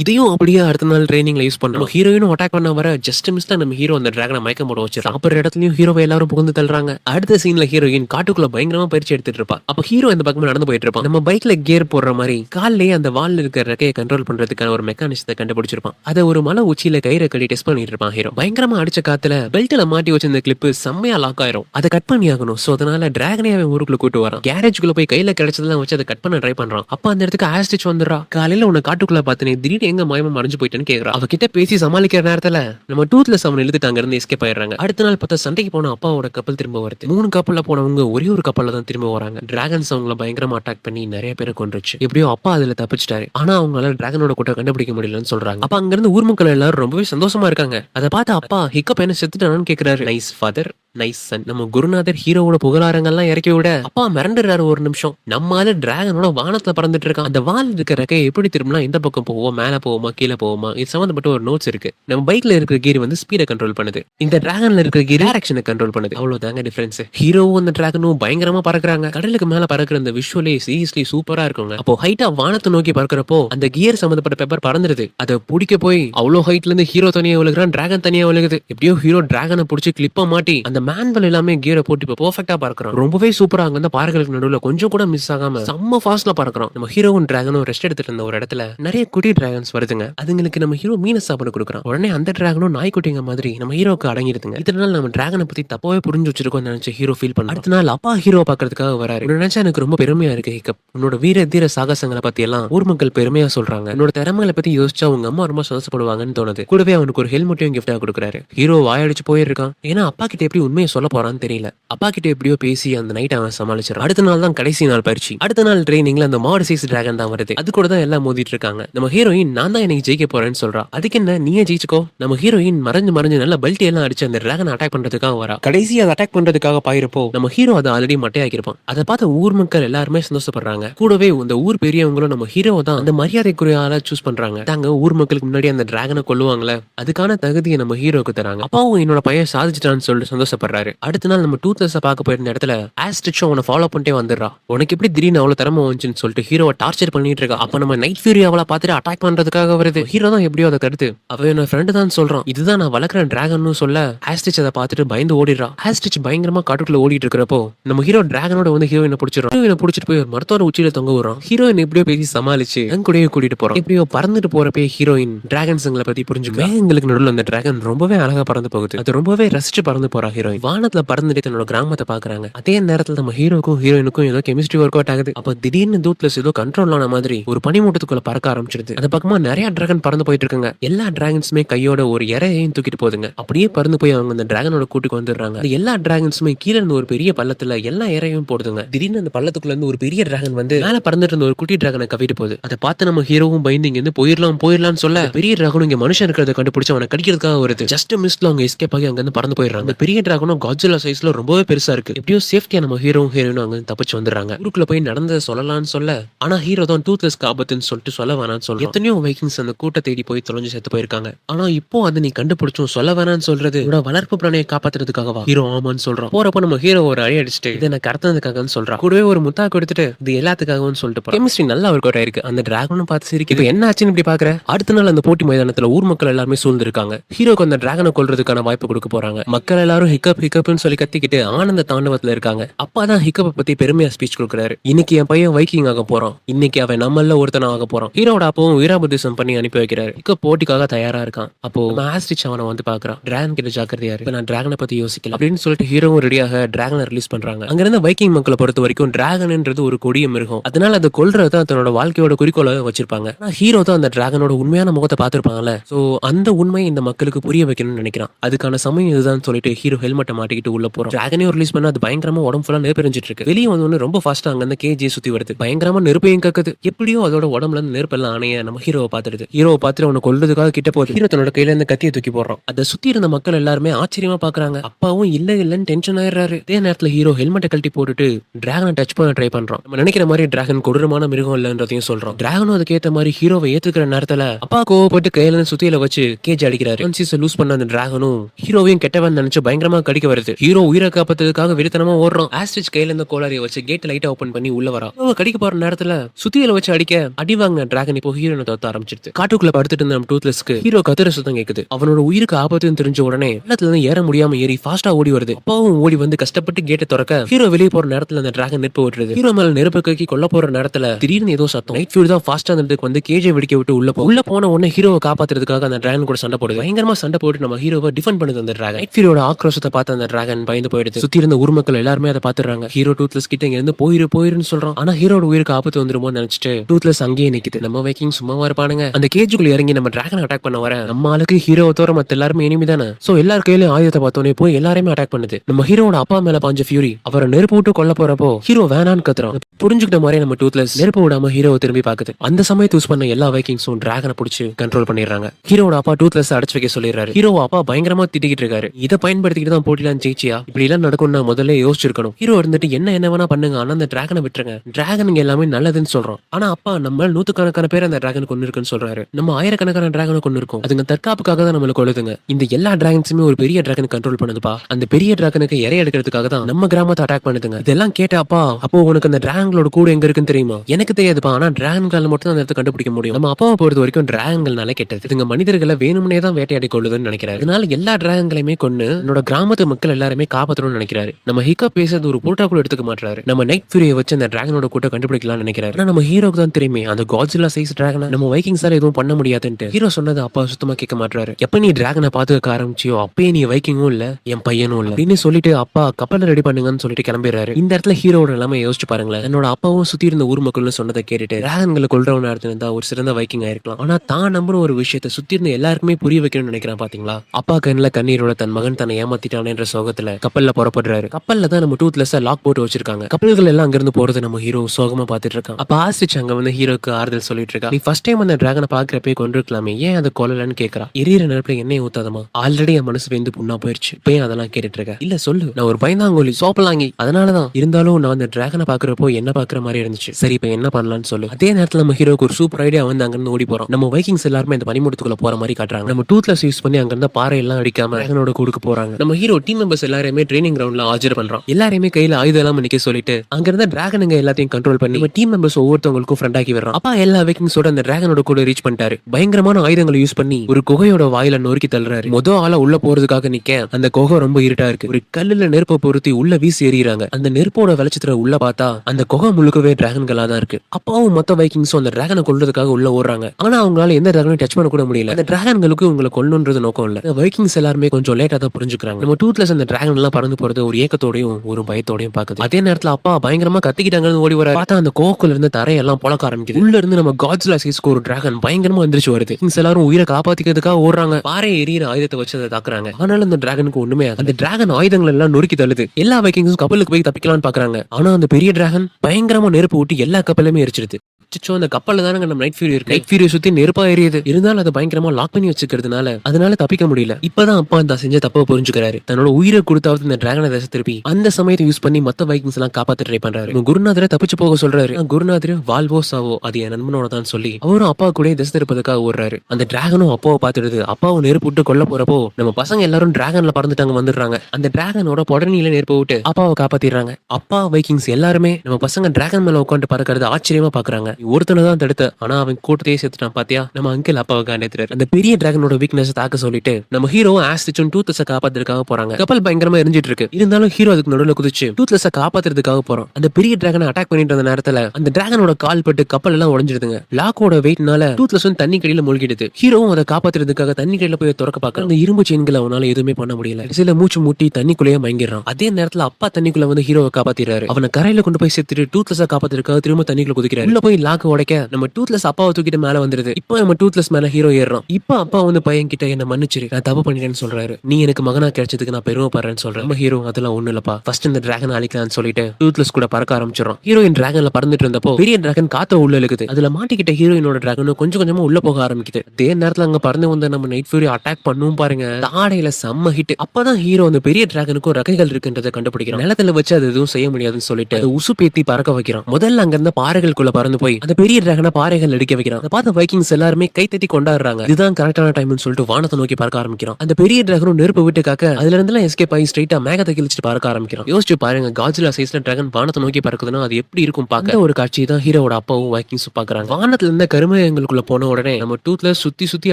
இதையும் அப்படியே அடுத்த நாள் ட்ரைனிங்ல யூஸ் பண்ணணும் ஹீரோயினும் அட்டாக் பண்ண வர ஜஸ்ட் மிஸ்ல நம்ம ஹீரோ அந்த டிராகனை மயக்க போட வச்சு சாப்பிட்ற இடத்துலயும் ஹீரோவை எல்லாரும் புகுந்து தள்ளுறாங்க. அடுத்த சீன்ல ஹீரோயின் காட்டுக்குள்ள பயங்கரமா பயிற்சி எடுத்துட்டு இருப்பா. அப்ப ஹீரோ இந்த பக்கமா நடந்து போயிட்டு இருப்பான். நம்ம பைக்ல கியர் போடுற மாதிரி கால்லயே அந்த வால்ல இருக்கிற ரெக்கையை கண்ட்ரோல் பண்றதுக்கான ஒரு மெக்கானிசத்தை கண்டுபிடிச்சிருப்பான். அதை ஒரு மலை உச்சியில கயிறை கட்டி டெஸ்ட் பண்ணிட்டு இருப்பான் ஹீரோ பயங்கரமா அடிச்ச காத்துல பெல்ட்ல மாட்டி வச்சிருந்த கிளிப் செம்மையா லாக் ஆயிரும். அதை கட் பண்ணி ஆகணும். சோ அதனால டிராகனே அவன் ஊருக்குள்ள கூட்டு வரான். கேரேஜ்குள்ள போய் கையில கிடைச்சதெல்லாம் வச்சு அதை கட் பண்ண ட்ரை பண்றான். அப்ப அந்த இடத்துக்கு ஆஸ்டிச் வந்துடுறா. காலையில உன்னை காட்டுக்குள்ள பார்த்தனே திடீர்னு எங்க மயமா மறைஞ்சு போயிட்டேன்னு கேக்குறா. அவகிட்ட பேசி சமாளிக்கிற நேரத்துல நம்ம டூத்லெஸ் அவன் இழுத்துட்டு அங்க இருந்து எஸ்கேப் ஆயிடுறாங்க. அடுத்த நாள் பார்த்தா சண்டைக்கு போன அப்பாவோட கப்பல் திரும்ப வருது. மூணு கப்பல்ல போனவங்க ஒரே ஒரு கப்பல்ல தான் திரும்ப வராங்க. டிராகன்ஸ் அவங்கள பயங்கரமா அட்டாக் பண்ணி நிறைய பேரை கொண்டுருச்சு எப்படியோ அப்பா அதுல தப்பிச்சிட்டாரு. ஆனா அவங்களால டிராகனோட கூட்ட கண்டுபிடிக்க முடியலன்னு சொல்றாங்க. அப்ப அங்க இருந்து ஊர் மக்கள் எல்லாரும் ரொம்பவே சந்தோஷமா இருக்காங்க. அதை பார்த்து அப்பா ஹிக்கப் என்ன செத்துட்டானு கேக்குறாரு. நைஸ் ஃபாதர் நைஸ் சன் நம்ம குருநாதர் ஹீரோவோட புகழாரங்கள்லாம் இறக்கி விட அப்பா மிரண்டுறாரு ஒரு நிமிஷம். நம்மால டிராகனோட வானத்துல பறந்துட்டு இருக்கான். அந்த வால் இருக்க ரெக்கையை எப்படி திரும்பலாம் எந்த பக்கம் போவோம் மேல போவோமா கீழே போவோமா? இது சம்பந்தப்பட்ட ஒரு நோட்ஸ் இருக்கு. நம்ம பைக்ல இருக்கிற கீர் வந்து ஸ்பீடை கண்ட்ரோல் பண்ணுது. இந்த டிராகன்ல இருக்கிற கீர் டேரக்ஷனை கண்ட்ரோல் பண்ணுது. அவ்வளவுதாங்க டிஃபரன்ஸ் ஹீரோவும் அந்த டிராகனும் பயங்கரமா பறக்குறாங்க. கடலுக்கு மேல பறக்குற அந்த விஷுவலே சீரியஸ்லி சூப்பரா இருக்குங்க. அப்போ ஹைட்டா வானத்தை நோக்கி பறக்குறப்போ அந்த கியர் சம்பந்தப்பட்ட பேப்பர் பறந்துருது. அதை பிடிக்க போய் அவ்வளவு ஹைட்ல இருந்து ஹீரோ தனியா விழுகிறான் டிராகன் தனியா விழுகுது. எப்படியோ ஹீரோ டிராகனை பிடிச்சி கிளிப்பா மாட்டி அந்த மேன்வல் எல்லாமே கியரை போட்டு இப்போ பர்ஃபெக்டா பறக்குறோம் ரொம்பவே சூப்பரா அங்க இந்த பாறைகளுக்கு நடுவில் கொஞ்சம் கூட மிஸ் ஆகாம செம்ம ஃபாஸ்ட்ல பறக்குறோம் நம்ம ஹீரோவும் டிராகனும் ரெஸ்ட் எடுத்துட்டு இருந்த ஒரு இடத்துல நிறைய குட்டி டிராகன்ஸ் வருதுங்க. அதுங்களுக்கு நம்ம ஹீரோ மீனை சாப்பிட கொடுக்குறான். உடனே அந்த டிராகனும் நாய்க்குட்டிங்க மாதிரி நம்ம ஹீரோக்கு அடங்கிடுதுங்க. இத்தனை நாள் நம்ம டிராகனை பத்தி தப்பாவே புரிஞ்சு வச்சிருக்கோம் நினைச்ச ஹீரோ ஃபீல் பண்ண அடுத்த நாள் அப்பா ஹீரோ பாக்குறதுக்காக வராரு. நினைச்சா எனக்கு ரொம்ப பெருமையா இருக்கு ஹிக்கப் உன்னோட வீர தீர சாகசங்களை பத்தி எல்லாம் ஊர் மக்கள் பெருமையா சொல்றாங்க. உன்னோட திறமைகளை பத்தி யோசிச்சா உங்க அம்மா ரொம்ப சந்தோஷப்படுவாங்கன்னு தோணுது. கூடவே அவனுக்கு ஒரு ஹெல்மெட்டையும் கிஃப்டா கொடுக்குறாரு. ஹீரோ வாயடிச்சு போயிருக்கான் ஏன்னா அப்பா கிட்ட எப்படி உண்மையை சொல்ல போறான்னு தெரியல. அப்பா கிட்ட எப்படியோ பேசி அந்த நைட் அவன் சமாளிச்சிடும் அடுத்த நாள் தான் கடைசி நாள் பயிற்சி. அடுத்த நாள் ட்ரைனிங்ல அந்த மாடு சைஸ் டிராகன் தான் வருது. அது கூட தான் எல்லாம் மோதிட்டு இருக்காங்க. நம்ம ஹீரோயின் நான் தான் எனக்கு ஜெயிக்க போறேன்னு சொல்றா. அதுக்கு என்ன? நீயே ஜெயிச்சுக்கோ. நம்ம ஹீரோயின் மறைஞ்சு மறைஞ்சு நல்ல பல்ட்டி எல்லாம் அடிச்சு அந்த டிராகன் அட்டாக் பண்றதுக்காக வரா. கடைசி அதை அட்டாக் பண்றதுக்காக பாயிருப்போ நம்ம ஹீரோ அதை ஆல்ரெடி மட்டையாக்கிருப்பான் அதை பார்த்த ஊர் மக்கள் எல்லாருமே சந்தோஷப்படுறாங்க. கூடவே இந்த ஊர் பெரியவங்களும் நம்ம ஹீரோ தான் அந்த மரியாதைக்குரிய ஆளா சூஸ் பண்றாங்க. தாங்க ஊர் மக்களுக்கு முன்னாடி அந்த டிராகனை கொள்ளுவாங்களே அதுக்கான தகுதியை நம்ம ஹீரோக்கு தராங்க. அப்பாவும் என்னோட பையன் சாதிச்சிட்டான்னு சொல்லிட்டு சந்தோஷப்படுறாரு அடுத்த நாள் நம்ம டூத்லெஸ் பார்க்க போயிருந்த இடத்துல ஆஸ்டிச்சும் அவனை ஃபாலோ பண்ணிட்டே வந்துடுறா. உனக்கு எப்படி திடீர்னு அவ்வளவு திறமை வந்துச்சுன்னு சொல்லிட்டு ஹீரோவை டார்ச்சர் பண்ணிட்டு இருக்கா. அப்ப நம்ம நைட் ஃபியூரி அவளை பார்த்துட்டு அட்டாக் பண்றதுக்காக வருது. ஹீரோ தான் எப்படியோ அதை தடுத்து. அவ என்ன ஃப்ரெண்டு தான் சொல்றான். இதுதான் நான் வளர்க்குற டிராகன்னு சொல்ல ஆஸ்டிச் அதை பார்த்துட்டு பயந்து ஓடிடுறா. ஆஸ்டிச் பயங்கரமா காட்டுக்குள்ள ஓடிட்டு இருக்கிறப்போ நம்ம ஹீரோ டிராகனோட வந்து ஹீரோயினை பிடிச்சிடும் ஹீரோயினை பிடிச்சிட்டு போய் ஒரு மரத்தோட உச்சியில தொங்க விடுறான். ஹீரோயின் எப்படியோ பேசி சமாளிச்சு என் கூடயே கூட்டிட்டு போறோம் எப்படியோ பறந்துட்டு போறப்பே ஹீரோயின் டிராகன்ஸுங்களை பத்தி புரிஞ்சுக்க. எங்களுக்கு நடுவில் அந்த டிராகன் ரொம்பவே அழகா பறந்து போகுது. அது ரொம்பவே ரசிச்சு பறந்து போறா ஹீரோயின் வானத்துல பறந்துட்டு தன்னோட கிராமத்தை பாக்குறாங்க. அதே நேரத்துல நம்ம ஹீரோக்கும் ஹீரோயினுக்கும் ஏதோ கெமிஸ்ட்ரி ஒர்க் அவுட் ஆகுது. அப்ப திடீர்னு தூட்லஸ் ஏதோ கண்ட்ரோல் ஆன மாதிரி ஒரு பனிமூட்டத்துக்குள்ள பறக்க ஆரம்பிச்சிருது. அந்த பக்கமா நிறைய டிராகன் பறந்து போயிட்டு இருக்காங்க. எல்லா டிராகன்ஸுமே கையோட ஒரு இறையையும் தூக்கிட்டு போதுங்க அப்படியே பறந்து போய் அவங்க அந்த டிராகனோட கூட்டுக்கு வந்துடுறாங்க. அது எல்லா டிராகன்ஸுமே கீழே இருந்து ஒரு பெரிய பள்ளத்துல எல்லா இறையும் போடுதுங்க. திடீர்னு அந்த பள்ளத்துக்குள்ள இருந்து ஒரு பெரிய டிராகன் வந்து மேல பறந்துட்டு இருந்த ஒரு குட்டி டிராகனை கவிட்டு போகுது. அதை பார்த்து நம்ம ஹீரோவும் பயந்து இங்க இருந்து போயிடலாம் போயிடலாம்னு சொல்ல பெரிய டிராகனும் இங்க மனுஷன் இருக்கிறத கண்டுபிடிச்சு அவனை கடிக்கிறதுக்காக வருது. ஜஸ்ட் மிஸ்ல அவங்க எஸ்கேப் ஆகி அங்க இருந்து பறந்து போயிடுறாங்க. பெரிய டிராகன் டிராகனும் காஜிலா சைஸ்ல ரொம்பவே பெருசா இருக்கு. எப்படியோ சேஃப்டியா நம்ம ஹீரோவும் ஹீரோயினும் அங்க தப்பிச்சு வந்துடுறாங்க. ஊருக்குள்ள போய் நடந்ததை சொல்லலாம்னு சொல்ல ஆனா ஹீரோ தான் டூத்லெஸ் ஆபத்துன்னு சொல்லிட்டு சொல்ல வேணாம்னு சொல்லி எத்தனையோ வைக்கிங்ஸ் அந்த கூட்ட தேடி போய் தொலைஞ்சு செத்து போயிருக்காங்க. ஆனா இப்போ அதை நீ கண்டுபிடிச்சும் சொல்ல வேணாம்னு சொல்றது வளர்ப்பு பிராணியை காப்பாத்துறதுக்காகவா? ஹீரோ ஆமான்னு சொல்றான் போறப்ப நம்ம ஹீரோ ஒரு அடி அடிச்சுட்டு இதை நான் கடத்தினதுக்காகன்னு சொல்றான் கூடவே ஒரு முத்தா கொடுத்துட்டு இது எல்லாத்துக்காகவும் சொல்லிட்டு கெமிஸ்ட்ரி நல்லா ஒர்க் அவுட் ஆயிருக்கு அந்த டிராகனும் பார்த்து சிரிக்கு இப்போ என்ன ஆச்சுன்னு இப்படி பாக்குற அடுத்த நாள் அந்த போட்டி மைதானத்துல ஊர் மக்கள் எல்லாருமே சூழ்ந்திருக்காங்க. ஹீரோக்கு அந்த டிராகனை கொல்றதுக்கான வாய்ப்பு கொடுக்க போறாங்க. மக்கள் எல்லாரும் ஹிக்கப் ஹிக்கப்னு சொல்லி கத்திக்கிட்டு ஆனந்த தாண்டவத்துல இருக்காங்க. அப்பா தான் ஹிக்கப்பை பத்தி பெருமையா ஸ்பீச் கொடுக்குறாரு. இன்னைக்கு என் பையன் வைக்கிங் ஆக போறான். இன்னைக்கு அவன் நம்மள ஒருத்தன ஆக போறான். ஹீரோட அப்பவும் வீராபுத்திசம் பண்ணி அனுப்பி வைக்கிறாரு. ஹிக்கப் போட்டிக்காக தயாரா இருக்கான். அப்போ ஆஸ்டிச் அவனை வந்து பாக்குறான் டிராகன் கிட்ட ஜாக்கிரதையா இருக்கு நான் டிராகனை பத்தி யோசிக்கல. அப்படின்னு சொல்லிட்டு ஹீரோவும் ரெடியாக டிராகனை ரிலீஸ் பண்றாங்க. அங்க இருந்த வைக்கிங் மக்களை பொறுத்த வரைக்கும் டிராகன்ன்றது ஒரு கொடிய மிருகம். அதனால அதை கொல்றது தான் தன்னோட வாழ்க்கையோட குறிக்கோளை வச்சிருப்பாங்க. ஹீரோ தான் அந்த டிராகனோட உண்மையான முகத்தை பார்த்திருப்பாங்கல்ல. சோ அந்த உண்மையை இந்த மக்களுக்கு புரிய வைக்கணும்னு நினைக்கிறான். அதுக்கான சமயம் இதுதான் சொல்லிட்டு ஹீரோ ஹெல்மெட்டை மாட்டிக்கிட்டு உள்ள போறோம். டிராகனையும் ரிலீஸ் பண்ண அது பயங்கரமா உடம்பு ஃபுல்லா நெருப்பெரிஞ்சிட்டு இருக்கு வெளியே வந்து ரொம்ப ஃபாஸ்டா அங்க இருந்து கேஜியை சுத்தி வருது. பயங்கரமா நெருப்பையும் கக்குது. எப்படியோ அதோட உடம்புல இருந்து நெருப்பெல்லாம் ஆணைய நம்ம ஹீரோவை பார்த்துடுது. ஹீரோவை பார்த்துட்டு அவனை கொல்றதுக்காக கிட்ட போகுது. ஹீரோ தன்னோட கையில இருந்து கத்தியை தூக்கி போடுறான். அதை சுத்தி இருந்த மக்கள் எல்லாருமே ஆச்சரியமா பாக்குறாங்க அப்பாவும் இல்ல இல்லன்னு டென்ஷன் ஆயிடுறாரு. அதே நேரத்துல ஹீரோ ஹெல்மெட்டை கழட்டி போட்டுட்டு டிராகனை டச் பண்ண ட்ரை பண்றான். நம்ம நினைக்கிற மாதிரி டிராகன் கொடூரமான மிருகம் இல்லன்றதையும் சொல்றோம் டிராகனும் அதுக்கேத்த மாதிரி ஹீரோவை ஏத்துக்கிற நேரத்துல அப்பா கோவப்பட்டு கையில இருந்து சுத்தியில வச்சு கேஜ் அடிக்கிறாரு. லூஸ் பண்ண அந்த டிராகனும் ஹீரோவையும் கெட்டவன் நினைச்சு பயங்கரமா கடிக்க வருது. ஹீரோ உயிரை காப்பதுக்காக வெறித்தனமா ஓடுறோம் ஆஸ்ட்ரிச் கையில இருந்த கோளாரியை வச்சு கேட் லைட்டா ஓபன் பண்ணி உள்ள வரா அவங்க கடிக்க போற நேரத்துல சுத்தியில வச்சு அடிக்க அடிவாங்க டிராகன் இப்போ ஹீரோனை தோத்த ஆரம்பிச்சிருது. காட்டுக்குள்ள படுத்துட்டு இருந்த நம்ம டூத்லெஸ்க்கு ஹீரோ கத்துற சுத்தம் கேக்குது. அவனோட உயிருக்கு ஆபத்துன்னு தெரிஞ்ச உடனே வெள்ளத்துல இருந்து ஏற முடியாம ஏறி ஃபாஸ்டா ஓடி வருது. அப்பாவும் ஓடி வந்து கஷ்டப்பட்டு கேட்டை திறக்க ஹீரோ வெளியே போற நேரத்துல அந்த டிராகன் நெருப்பு விட்டுருது ஹீரோ மேல நெருப்பு கக்கி கொல்ல போற நேரத்துல திடீர்னு ஏதோ சத்தம். நைட் ஃபியூர் தான் ஃபாஸ்டா அந்த வந்து கேஜை வெடிக்க விட்டு உள்ள போ உள்ள போன உடனே ஹீரோவை காப்பாத்துறதுக்காக அந்த டிராகன் கூட சண்டை போடுது. பயங்கரமா சண்டை போட்டு நம்ம ஹீரோவை டிஃபெண்ட் பண்ணுது அந்த டிராகன் நைட் ஃபியூரோட ஆக்ரோஷத்தை டூத்லெஸ் பார்த்த அந்த டிராகன் பயந்து போயிடுது. சுத்தி இருந்த ஊர் மக்கள் எல்லாருமே அதை பாத்துறாங்க ஹீரோ டூத்லெஸ் கிட்ட இங்க இருந்து போயிரு போயிருன்னு சொல்றான். ஆனா ஹீரோட உயிருக்கு ஆபத்து வந்துருமோ நினைச்சிட்டு டூத்லெஸ் அங்கேயே நிக்குது. நம்ம வைக்கிங் சும்மாவா இருப்பானுங்க. அந்த கேஜுக்குள்ள இறங்கி நம்ம டிராகன் அட்டாக் பண்ண வர நம்ம ஆளுக்கு ஹீரோ தவிர மத்த எல்லாருமே இனிமே தானே. சோ எல்லார் கையிலும் ஆயுதத்தை பார்த்தோன்னே போய் எல்லாரையுமே அட்டாக் பண்ணுது. நம்ம ஹீரோட அப்பா மேல பாஞ்ச ஃபியூரி அவரை நெருப்பு விட்டு கொல்ல போறப்போ ஹீரோ வேணான்னு கத்துறான். புரிஞ்சுக்கிட்ட மாதிரி நம்ம டூத்லெஸ் நெருப்பு விடாம ஹீரோவை திரும்பி பாக்குது அந்த சமயத்து யூஸ் பண்ண எல்லா வைக்கிங்ஸும் டிராகனை பிடிச்சி கண்ட்ரோல் பண்ணிடுறாங்க. ஹீரோட அப்பா டூத்லெஸ் அடைச்சு வைக்க சொல்லிடுறாரு. ஹீரோ அப்பா பயங்கரமா திட்டிக்கிட்டு இருக்காரு. இதை பயன்படுத்திக்கிட்டு தான் போட்டிலாம் ஜெயிச்சியா? இப்படி எல்லாம் நடக்கும் நான் முதல்ல யோசிச்சிருக்கணும். ஹீரோ இருந்துட்டு என்ன என்ன வேணா பண்ணுங்க. ஆனா அந்த டிராகனை விட்டுருங்க. டிராகனுங்க எல்லாமே நல்லதுன்னு சொல்றோம். ஆனா அப்பா நம்ம நூத்துக்கணக்கான பேர் அந்த டிராகன் கொண்டு இருக்குன்னு சொல்றாரு. நம்ம ஆயிரக்கணக்கான டிராகனை கொண்டு இருக்கோம் அதுங்க தற்காப்புக்காக தான் நம்மளை கொள்ளுதுங்க இந்த எல்லா டிராகன்ஸுமே ஒரு பெரிய டிராகன் கண்ட்ரோல் பண்ணுதுப்பா. அந்த பெரிய டிராகனுக்கு இறை எடுக்கிறதுக்காக தான் நம்ம கிராமத்தை அட்டாக் பண்ணுதுங்க. இதெல்லாம் கேட்டாப்பா அப்போ உனக்கு அந்த டிராகங்களோட கூட எங்க இருக்குன்னு தெரியுமா? எனக்கு தெரியாதுப்பா. ஆனா டிராகன்கள் மட்டும் தான் அந்த இடத்த கண்டுபிடிக்க முடியும். நம்ம அப்பாவை பொறுத்த வரைக்கும் டிராகங்கள்னால கெட்டது. இதுங்க மனிதர்களை வேணும்னே தான் வேட்டையாடி கொள்ளுதுன்னு நினைக்கிறாரு. அதனால எல்லா டிராகங்களையுமே கொண்டு என்னோட கிராமத்து மக்கள் எல்லாருமே காப்பாற்றணும்னு நினைக்கிறாரு. நம்ம ஹிக்கா பேசுறது ஒரு போட்டோ கூட எடுத்துக்க மாட்டாரு நம்ம நைட் ஃபியூரியை வச்சு அந்த டிராகனோட கூட்ட கண்டுபிடிக்கலாம்னு நினைக்கிறாரு. ஆனா நம்ம ஹீரோக்கு தான் தெரியுமே அந்த காட்ஸில்லா சைஸ் டிராகனை நம்ம வைக்கிங்ஸால எதுவும் பண்ண முடியாதுன்ட்டு. ஹீரோ சொன்னது அப்பா சுத்தமா கேட்க மாட்டாரு எப்ப நீ டிராகனை பாத்துக்க ஆரம்பிச்சியோ அப்பயே நீ வைக்கிங்கும் இல்ல என் பையனும் இல்ல அப்படின்னு சொல்லிட்டு அப்பா கப்பலை ரெடி பண்ணுங்கன்னு சொல்லிட்டு கிளம்பிடுறாரு. இந்த இடத்துல ஹீரோட எல்லாமே யோசிச்சு பாருங்களேன். என்னோட அப்பாவும் சுத்தி இருந்த ஊர் மக்கள்னு சொன்னதை கேட்டுட்டு டிராகன்களை கொள்றவனா இருந்தா ஒரு சிறந்த வைக்கிங் ஆயிருக்கலாம். ஆனா தான் நம்புற ஒரு விஷயத்தை சுத்தி இருந்த எல்லாருக்குமே புரிய வைக்கணும்னு நினைக்கிறான் பாத்தீங்களா? அப்பா கண்ணில் கண்ணீரோட தன் மகன் தன்னை அப்படின்ற சோகத்துல கப்பல்ல புறப்படுறாரு. கப்பல்ல தான் நம்ம டூத்லெஸ் லாக் போட்டு வச்சிருக்காங்க. கப்பல்கள் எல்லாம் அங்கிருந்து போறது நம்ம ஹீரோ சோகமா பாத்துட்டு இருக்கான். அப்ப ஆசிச்சு அங்க வந்து ஹீரோக்கு ஆறுதல் சொல்லிட்டு இருக்கா. நீ ஃபர்ஸ்ட் டைம் அந்த டிராகனை பாக்குறப்பே கொண்டிருக்கலாமே ஏன் அதை கொல்லலன்னு கேக்குறா. எரியற நெருப்புல என்னை ஊத்தாதமா ஆல்ரெடி என் மனசு வெந்து புண்ணா போயிருச்சு. இப்ப ஏன் அதெல்லாம் கேட்டுட்டு இருக்க? இல்ல சொல்லு. நான் ஒரு பயந்தாங்கோலி சோப்பலாங்கி. அதனாலதான் இருந்தாலும் நான் அந்த டிராகனை பாக்குறப்போ என்ன பாக்குற மாதிரி இருந்துச்சு. சரி இப்ப என்ன பண்ணலாம்னு சொல்லு. அதே நேரத்துல நம்ம ஹீரோக்கு ஒரு சூப்பர் ஐடியா வந்து அங்கிருந்து ஓடி போறோம் நம்ம வைக்கிங்ஸ் எல்லாருமே இந்த பனிமூட்டத்துக்குள்ள போற மாதிரி காட்டுறாங்க. நம்ம டூத்லெஸ் யூஸ் பண்ணி அங்கிருந்து பாறை எல்லாம் அடிக்காம டிராகனோட கொடுக்க போறாங்க. நம்ம ஹீரோ டீம் மெம்பர்ஸ் எல்லாருமே ட்ரைனிங் கிரவுண்ட்ல ஆஜர் பண்றான். எல்லாருமே கையில ஆயுதம் எல்லாம் நிக்க சொல்லிட்டு அங்க இருந்த டிராகனுங்க எல்லாத்தையும் கண்ட்ரோல் பண்ணி டீம் மெம்பர்ஸ் ஒவ்வொருத்தவங்களுக்கும் ஃப்ரெண்ட் ஆக்கி வர்றோம் அப்பா எல்லா வைக்கிங்ஸோட அந்த டிராகனோட கூட ரீச் பண்ணிட்டாரு. பயங்கரமான ஆயுதங்களை யூஸ் பண்ணி ஒரு குகையோட வாயில நொறுக்கி தள்ளுறாரு. மொத ஆளா உள்ள போறதுக்காக நிக்க அந்த குகை ரொம்ப இருட்டா இருக்கு. ஒரு கல்லுல நெருப்பை பொருத்தி உள்ள வீசி எறிகிறாங்க அந்த நெருப்போட வெளிச்சத்துல உள்ள பார்த்தா அந்த குகை முழுக்கவே டிராகன்களா தான் இருக்கு. அப்பாவும் மொத்த வைக்கிங்ஸும் அந்த டிராகனை கொள்றதுக்காக உள்ள ஓடுறாங்க. ஆனா அவங்களால எந்த டிராகனையும் டச் பண்ண கூட முடியல. அந்த டிராகன்களுக்கு உங்களை கொல்லணுன்றது நோக்கம் இல்ல. வைக்கிங்ஸ் எல்லாருமே கொஞ்சம் லேட்டா தான் புரிஞ்சுக்கிறாங்க. நம்ம டூத்லெஸ் அந்த டிராகன் எல்லாம் பறந்து போறது ஒரு ஏக்கத்தோடையும் ஒரு பயத்தோடையும் பாக்குது அதே நேரத்துல அப்பா பயங்கரமா கத்திக்கிட்டாங்கன்னு ஓடி வர பார்த்தா அந்த கோக்குல இருந்து தரையெல்லாம் பொழக்க ஆரம்பிக்குது. உள்ள இருந்து நம்ம காட்ஸ்லா சைஸ்க்கு ஒரு டிராகன் பயங்கரமா எந்திரிச்சு வருது. Vikings எல்லாரும் உயிரை காப்பாத்திக்கிறதுக்காக ஓடுறாங்க. பாறை எரியிற ஆயுதத்தை வச்சு அதை தாக்குறாங்க. ஆனாலும் அந்த டிராகனுக்கு ஒண்ணுமே அந்த டிராகன் ஆயுதங்கள் எல்லாம் நொறுக்கி தள்ளுது. எல்லா வைக்கிங்ஸும் கப்பலுக்கு போய் தப்பிக்கலாம்னு பாக்குறாங்க ஆனா அந்த பெரிய டிராகன் பயங்கரமா நெருப்பு ஊட்டி எல்லா கப்பலுமே எரிச்சிருது. அச்சச்சோ அந்த கப்பல்ல தானங்க நம்ம நைட் ஃபியூரி இருக்கு. நைட் ஃபியூரி சுத்தி நெருப்பா எரியுது. இருந்தாலும் அதை பயங்கரமா லாக் பண்ணி வச்சுக்கிறதுனால அதனால தப்பிக்க முடியல. இப்பதான் அப்பா அந்த செஞ்ச தப்ப புரிஞ்சுக்கிறாரு. தன்னோட உயிரை கொடுத்தாவது இந்த டிராகனை தசை திருப்பி அந்த சமயத்தை யூஸ் பண்ணி மத்த வைக்கிங்ஸ் எல்லாம் காப்பாத்த ட்ரை பண்றாரு. இவங்க குருநாதரை தப்பிச்சு போக சொல்றாரு. குருநாதர் வால்வோ சாவோ அது என் நண்பனோட தான் சொல்லி அவரும் அப்பா கூட திசை திருப்பதுக்காக ஓடுறாரு. அந்த டிராகனும் அப்பாவை பார்த்துடுது அப்பாவும் நெருப்பு விட்டு கொல்ல போறப்போ நம்ம பசங்க எல்லாரும் டிராகன்ல பறந்துட்டாங்க வந்துடுறாங்க. அந்த டிராகனோட புடனில நெருப்பு விட்டு அப்பாவை காப்பாத்திடுறாங்க. அப்பா வைக்கிங்ஸ் எல்லாருமே நம்ம பசங்க டிராகன் மேல உட்காந்து பறக்கிறது ஆச்சரியமா பாக்குறாங்க. நீ ஒருத்தனை தான் தடுத்த. ஆனா அவன் கூட்டத்தையே சேர்த்துட்டான். பாத்தியா? நம்ம அங்கிள் அப்பாவை காண்டேத்துறாரு அந்த பெரிய டிராகனோட வீக்னஸ் தாக்க சொல்லிட்டு நம்ம ஹீரோ ஆஸ்டிச்சும் டூத்லெஸ் காப்பாத்துறதுக்காக போறாங்க. கப்பல் பயங்கரமா எரிஞ்சிட்டு இருக்கு. இருந்தாலும் ஹீரோ அதுக்கு நடுவுல குதிச்சு டூத்லெஸ் காப்பாத்துறதுக்காக போறோம் அந்த பெரிய டிராகனை அட்டாக் பண்ணிட்டு இருந்த நேரத்துல அந்த டிராகனோட கால் பட்டு கப்பல் எல்லாம் உடஞ்சிருதுங்க. லாக்கோட வெயிட்னால டூத்லெஸும் தண்ணி கடியில மூழ்கிடுது. ஹீரோவும் அதை காப்பாத்துறதுக்காக தண்ணி கடியில போய் திறக்க பார்க்க அந்த இரும்பு செயின்களை அவனால எதுவுமே பண்ண முடியல. சில மூச்சு முட்டி தண்ணிக்குள்ளேயே மயங்கிடுறான். அதே நேரத்துல அப்பா தண்ணிக்குள்ள வந்து ஹீரோவை காப்பாத்திடுறாரு. அவனை கரையில கொண்டு போய் சேர்த்துட்டு டூத்லெஸ் காப்பாத்துறதுக்காக திரும்ப தண்ணிக்குள்ள குதிக்கிறாரு. உள்ள போய் லாக்கு உடைக்க நம்ம டூத்லெஸ் அப்பாவை தூக்கிட்டு மேல வந்துருது. இப்போ நம்ம டூத்லெஸ் மேல ஹீரோ ஏறுறோம். இப்போ அப்பா வந்து பையன் கிட்ட என்ன மன்னிச்சிரு. நான் தப்பு பண்ணிட்டேன்னு சொல்றாரு. நீ எனக்கு மகனா கிடைச்சதுக்கு நான் பெருமைப்படுறேன்னு சொல்றேன் நம்ம ஹீரோ அதெல்லாம் ஒண்ணு இல்லப்பா. ஃபர்ஸ்ட் இந்த டிராகன் அழிக்கலாம்னு சொல்லிட்டு டூத்லெஸ் கூட பறக்க ஆரம்பிச்சிடும் ஹீரோயின் டிராகன்ல பறந்துட்டு இருந்தப்போ பெரிய டிராகன் காத்த உள்ள இழுக்குது. அதுல மாட்டிக்கிட்ட ஹீரோயினோட டிராகனும் கொஞ்சம் கொஞ்சமா உள்ள போக ஆரம்பிக்குது. அதே நேரத்துல அங்க பறந்து வந்த நம்ம நைட் ஃபியூரி அட்டாக் பண்ணும் பாருங்க. தாடையில செம்ம ஹிட் அப்பதான் ஹீரோ அந்த பெரிய டிராகனுக்கும் ரகைகள் இருக்குன்றதை கண்டுபிடிக்கிறான் நிலத்துல வச்சு அது எதுவும் செய்ய முடியாதுன்னு சொல்லிட்டு அதை உசு பேத்தி பறக்க வைக்கிறான் முதல்ல அங்க இருந்த பாறைகளுக்குள்ள பறந்து போய் அந்த பெரிய டிராகனை பாறைகள் அடிக்க வைக்கிறான் அதை பார்த்த வைக்கிங்ஸ் எல்லாருமே கை தட்டி கொண்டாடுறாங்க. இதுதான் கரெக்டான டைம்னு சொல்லிட்டு வானத்தை நோக்கி பார்க்க ஆரம்பிக்கிறான் அந்த பெரிய டிராகனும் நெருப்பு விட்டு காக்க அதுல இருந்து எஸ்கேப் ஆகி ஸ்ட்ரைட்டா மேகத்தை கிழிச்சிட்டு பார்க்க ஆரம்பிக்கிறான் யோசிச்சு பாருங்க காஜிலா சைஸ்ல டிராகன் வானத்தை நோக்கி பறக்குதுன்னா அது எப்படி இருக்கும் பார்க்க? ஒரு காட்சி தான் ஹீரோட அப்பாவும் வைக்கிங்ஸ் பாக்குறாங்க வானத்துல இருந்த கருமையங்களுக்குள்ள போன உடனே நம்ம டூத்ல சுத்தி சுத்தி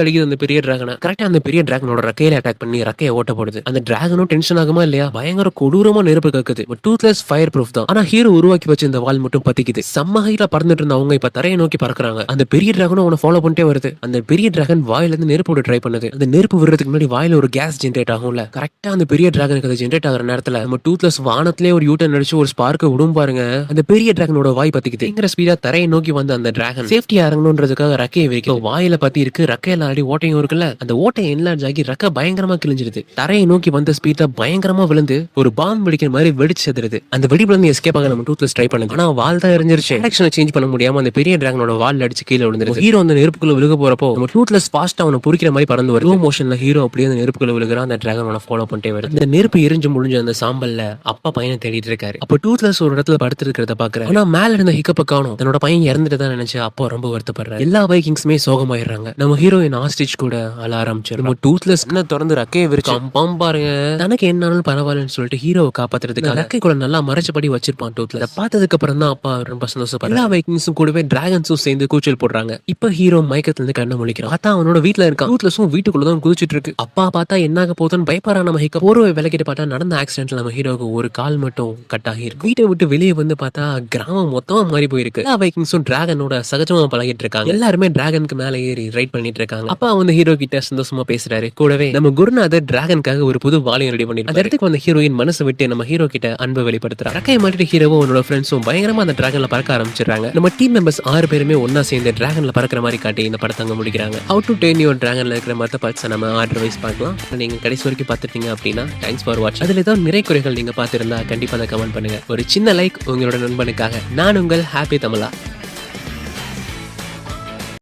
அடிக்குது அந்த பெரிய டிராகனை கரெக்டா அந்த பெரிய டிராகனோட ரெக்கையில அட்டாக் பண்ணி ரெக்கையை ஓட்ட போடுது அந்த டிராகனும் டென்ஷன் ஆகுமா இல்லையா? பயங்கர கொடூரமா நெருப்பு கக்குது. டூத்லெஸ் ஃபயர் ப்ரூஃப் தான். ஆனா ஹீரோ உருவாக்கி வச்ச இந்த வால் மட்டும் பத்திக்குது. செம்ம ஹைட்ல பறந்துட்டு இருந்த அவங்க இப்ப தரையை நோக்கி பறக்குறாங்க. அந்த பெரிய டிராகனும் அவனை ஃபாலோ பண்ணிட்டே வருது. அந்த பெரிய டிராகன் வாயில இருந்து நெருப்பு விட ட்ரை பண்ணுது. அந்த நெருப்பு விடுறதுக்கு முன்னாடி வாயில ஒரு கேஸ் ஜென்ரேட் ஆகும்ல. கரெக்டா அந்த பெரிய டிராகனுக்கு அது ஜென்ரேட் ஆகிற நேரத்துல நம்ம டூத்லெஸ் வானத்திலே ஒரு யூட்டன் அடிச்சு ஒரு ஸ்பார்க்க விடும் பாருங்க. அந்த பெரிய டிராகனோட வாய் பத்திக்குது. பயங்கர ஸ்பீடா தரையை நோக்கி வந்த அந்த டிராகன் சேஃப்டியா இறங்கணுன்றதுக்காக ரக்கையை வைக்கும் வாயில பத்தி இருக்கு ரக்கையில ஆடி ஓட்டையும் இருக்குல்ல. அந்த ஓட்டையை என்லார்ஜ் ஆகி ரக்க பயங்கரமா கிழிஞ்சிருது. தரையை நோக்கி வந்த ஸ்பீட்ல பயங்கரமா விழுந்து ஒரு பாம் வெடிக்கிற மாதிரி வெடிச்சு செதுருது. அந்த வெடிப்புல இருந்து எஸ்கேப் ஆக நம்ம டூத்லெஸ் ட்ரை பண்ணுது ஆனா வால் தான் எரிஞ்சிருச்சு. சேஞ்ச் பண்ண முடியாம அந்த பெரிய டிராகனோட வால் அடிச்சு கீழே விழுந்துருது. ஹீரோ அந்த நெருப்புக்குள்ள விழுக போறப்போ நம்ம டூத்லெஸ் ஃபாஸ்ட் அவனை பொறிக்கிற மாதிரி பறந்து வருது. மோஷன்ல ஹீரோ அப்படியே அந்த நெருப்புக்குள்ள விழுகிறான் அந்த டிராகனோட ஃபாலோ பண்ணிட்டே வருது. இந்த நெருப்பு எரிஞ்சு முடிஞ்ச அந்த சாம்பல்ல அப்பா பையனை தேடிட்டு இருக்காரு. அப்ப டூத்லெஸ் ஒரு இடத்துல படுத்து இருக்கிறத பாக்குறேன் ஆனா மேல இருந்த ஹிக்கப்ப காணும். தன்னோட பையன் இறந்துட்டு தான் நினைச்சு அப்பா ரொம்ப வருத்தப்படுறாரு. எல்லா பைக்கிங்ஸுமே சோகமாயிடுறாங்க. நம்ம ஹீரோயின் ஆஸ்டிச் கூட அழ ஆரம்பிச்சிரு நம்ம டூத்லெஸ் என்ன திறந்து ரக்கையை விரிச்சு பாருங்க. தனக்கு என்னாலும் பரவாயில்லன்னு சொல்லிட்டு ஹீரோவை காப்பாத்துறதுக்கு ரக்கை கூட நல்லா மறைச்சபடி வச்சிருப்பான் டூத்ல அதை பார்த்ததுக்கு அப்புறம் தான் அப்பா ரொம்ப சந்தோஷப்படுறாரு. எல்லா பைக்கிங்ஸும் கூடவே டிராகன்ஸும் சேர்ந்து கூச்சல் போடுறாங்க. இப்ப ஹீரோ மயக்கத்துல இருந்து கண்ணை முழிக்கிறான். அதான் அவனோட வீட்டில் இருக்கான். ரூத்லஸும் வீட்டுக்குள்ள தான் குதிச்சிட்டு இருக்கு அப்பா பார்த்தா என்ன ஆக போகுதுன்னு பயப்படுறா நம்ம ஹிக்க போர்வை விலகிட்டு பார்த்தா நடந்த ஆக்சிடென்ட்ல நம்ம ஹீரோவுக்கு ஒரு கால் மட்டும் கட் ஆகிருக்கு வீட்டை விட்டு வெளியே வந்து பார்த்தா கிராமம் மொத்தமா மாறி போயிருக்கு. எல்லா பைக்கிங்ஸும் டிராகனோட சகஜமா பழகிட்டு இருக்காங்க. எல்லாருமே டிராகனுக்கு மேல ஏறி ரைட் பண்ணிட்டு இருக்காங்க. அப்பா வந்து ஹீரோ கிட்ட சந்தோஷமா பேசுறாரு. கூடவே நம்ம குருநாதர் டிராகனுக்காக ஒரு புது வாலியம் ரெடி பண்ணி அந்த இடத்துக்கு வந்த ஹீரோயின் மனசு விட்டு நம்ம ஹீரோ கிட்ட அன்பை வெளிப்படுத்துறாங்க ரக்கையை மாட்டிட்டு ஹீரோவும் அவனோட ஃப்ரெண்ட்ஸும் பயங்கரமா அந்த டிராகன்ல பறக்க ஆரம்பிச்சிடுறாங்க. நம்ம டீம் மெம்பர்ஸ் ஆறு பேருமே ஒன்னா சேர்ந்து டிராகன்ல பறக்கிற மாதிரி காட்டி இந்த படத்தை அங்க முடிக்கிறாங்க. ஹவு டு டேன் யோர் டிராகன்ல இருக்கிற மற்ற பார்ட்ஸை நம்ம ஆர்டர் வைஸ் பார்க்கலாம். நீங்க கடைசி வரைக்கும் பார்த்துட்டீங்க அப்படின்னா தேங்க்ஸ் ஃபார் வாட்ச் அதில் ஏதாவது நிறை குறைகள் நீங்க பார்த்துருந்தா கண்டிப்பாக அதை கமெண்ட் பண்ணுங்க. ஒரு சின்ன லைக் உங்களோட நண்பனுக்காக. நான் உங்கள் ஹாப்பி தமிழா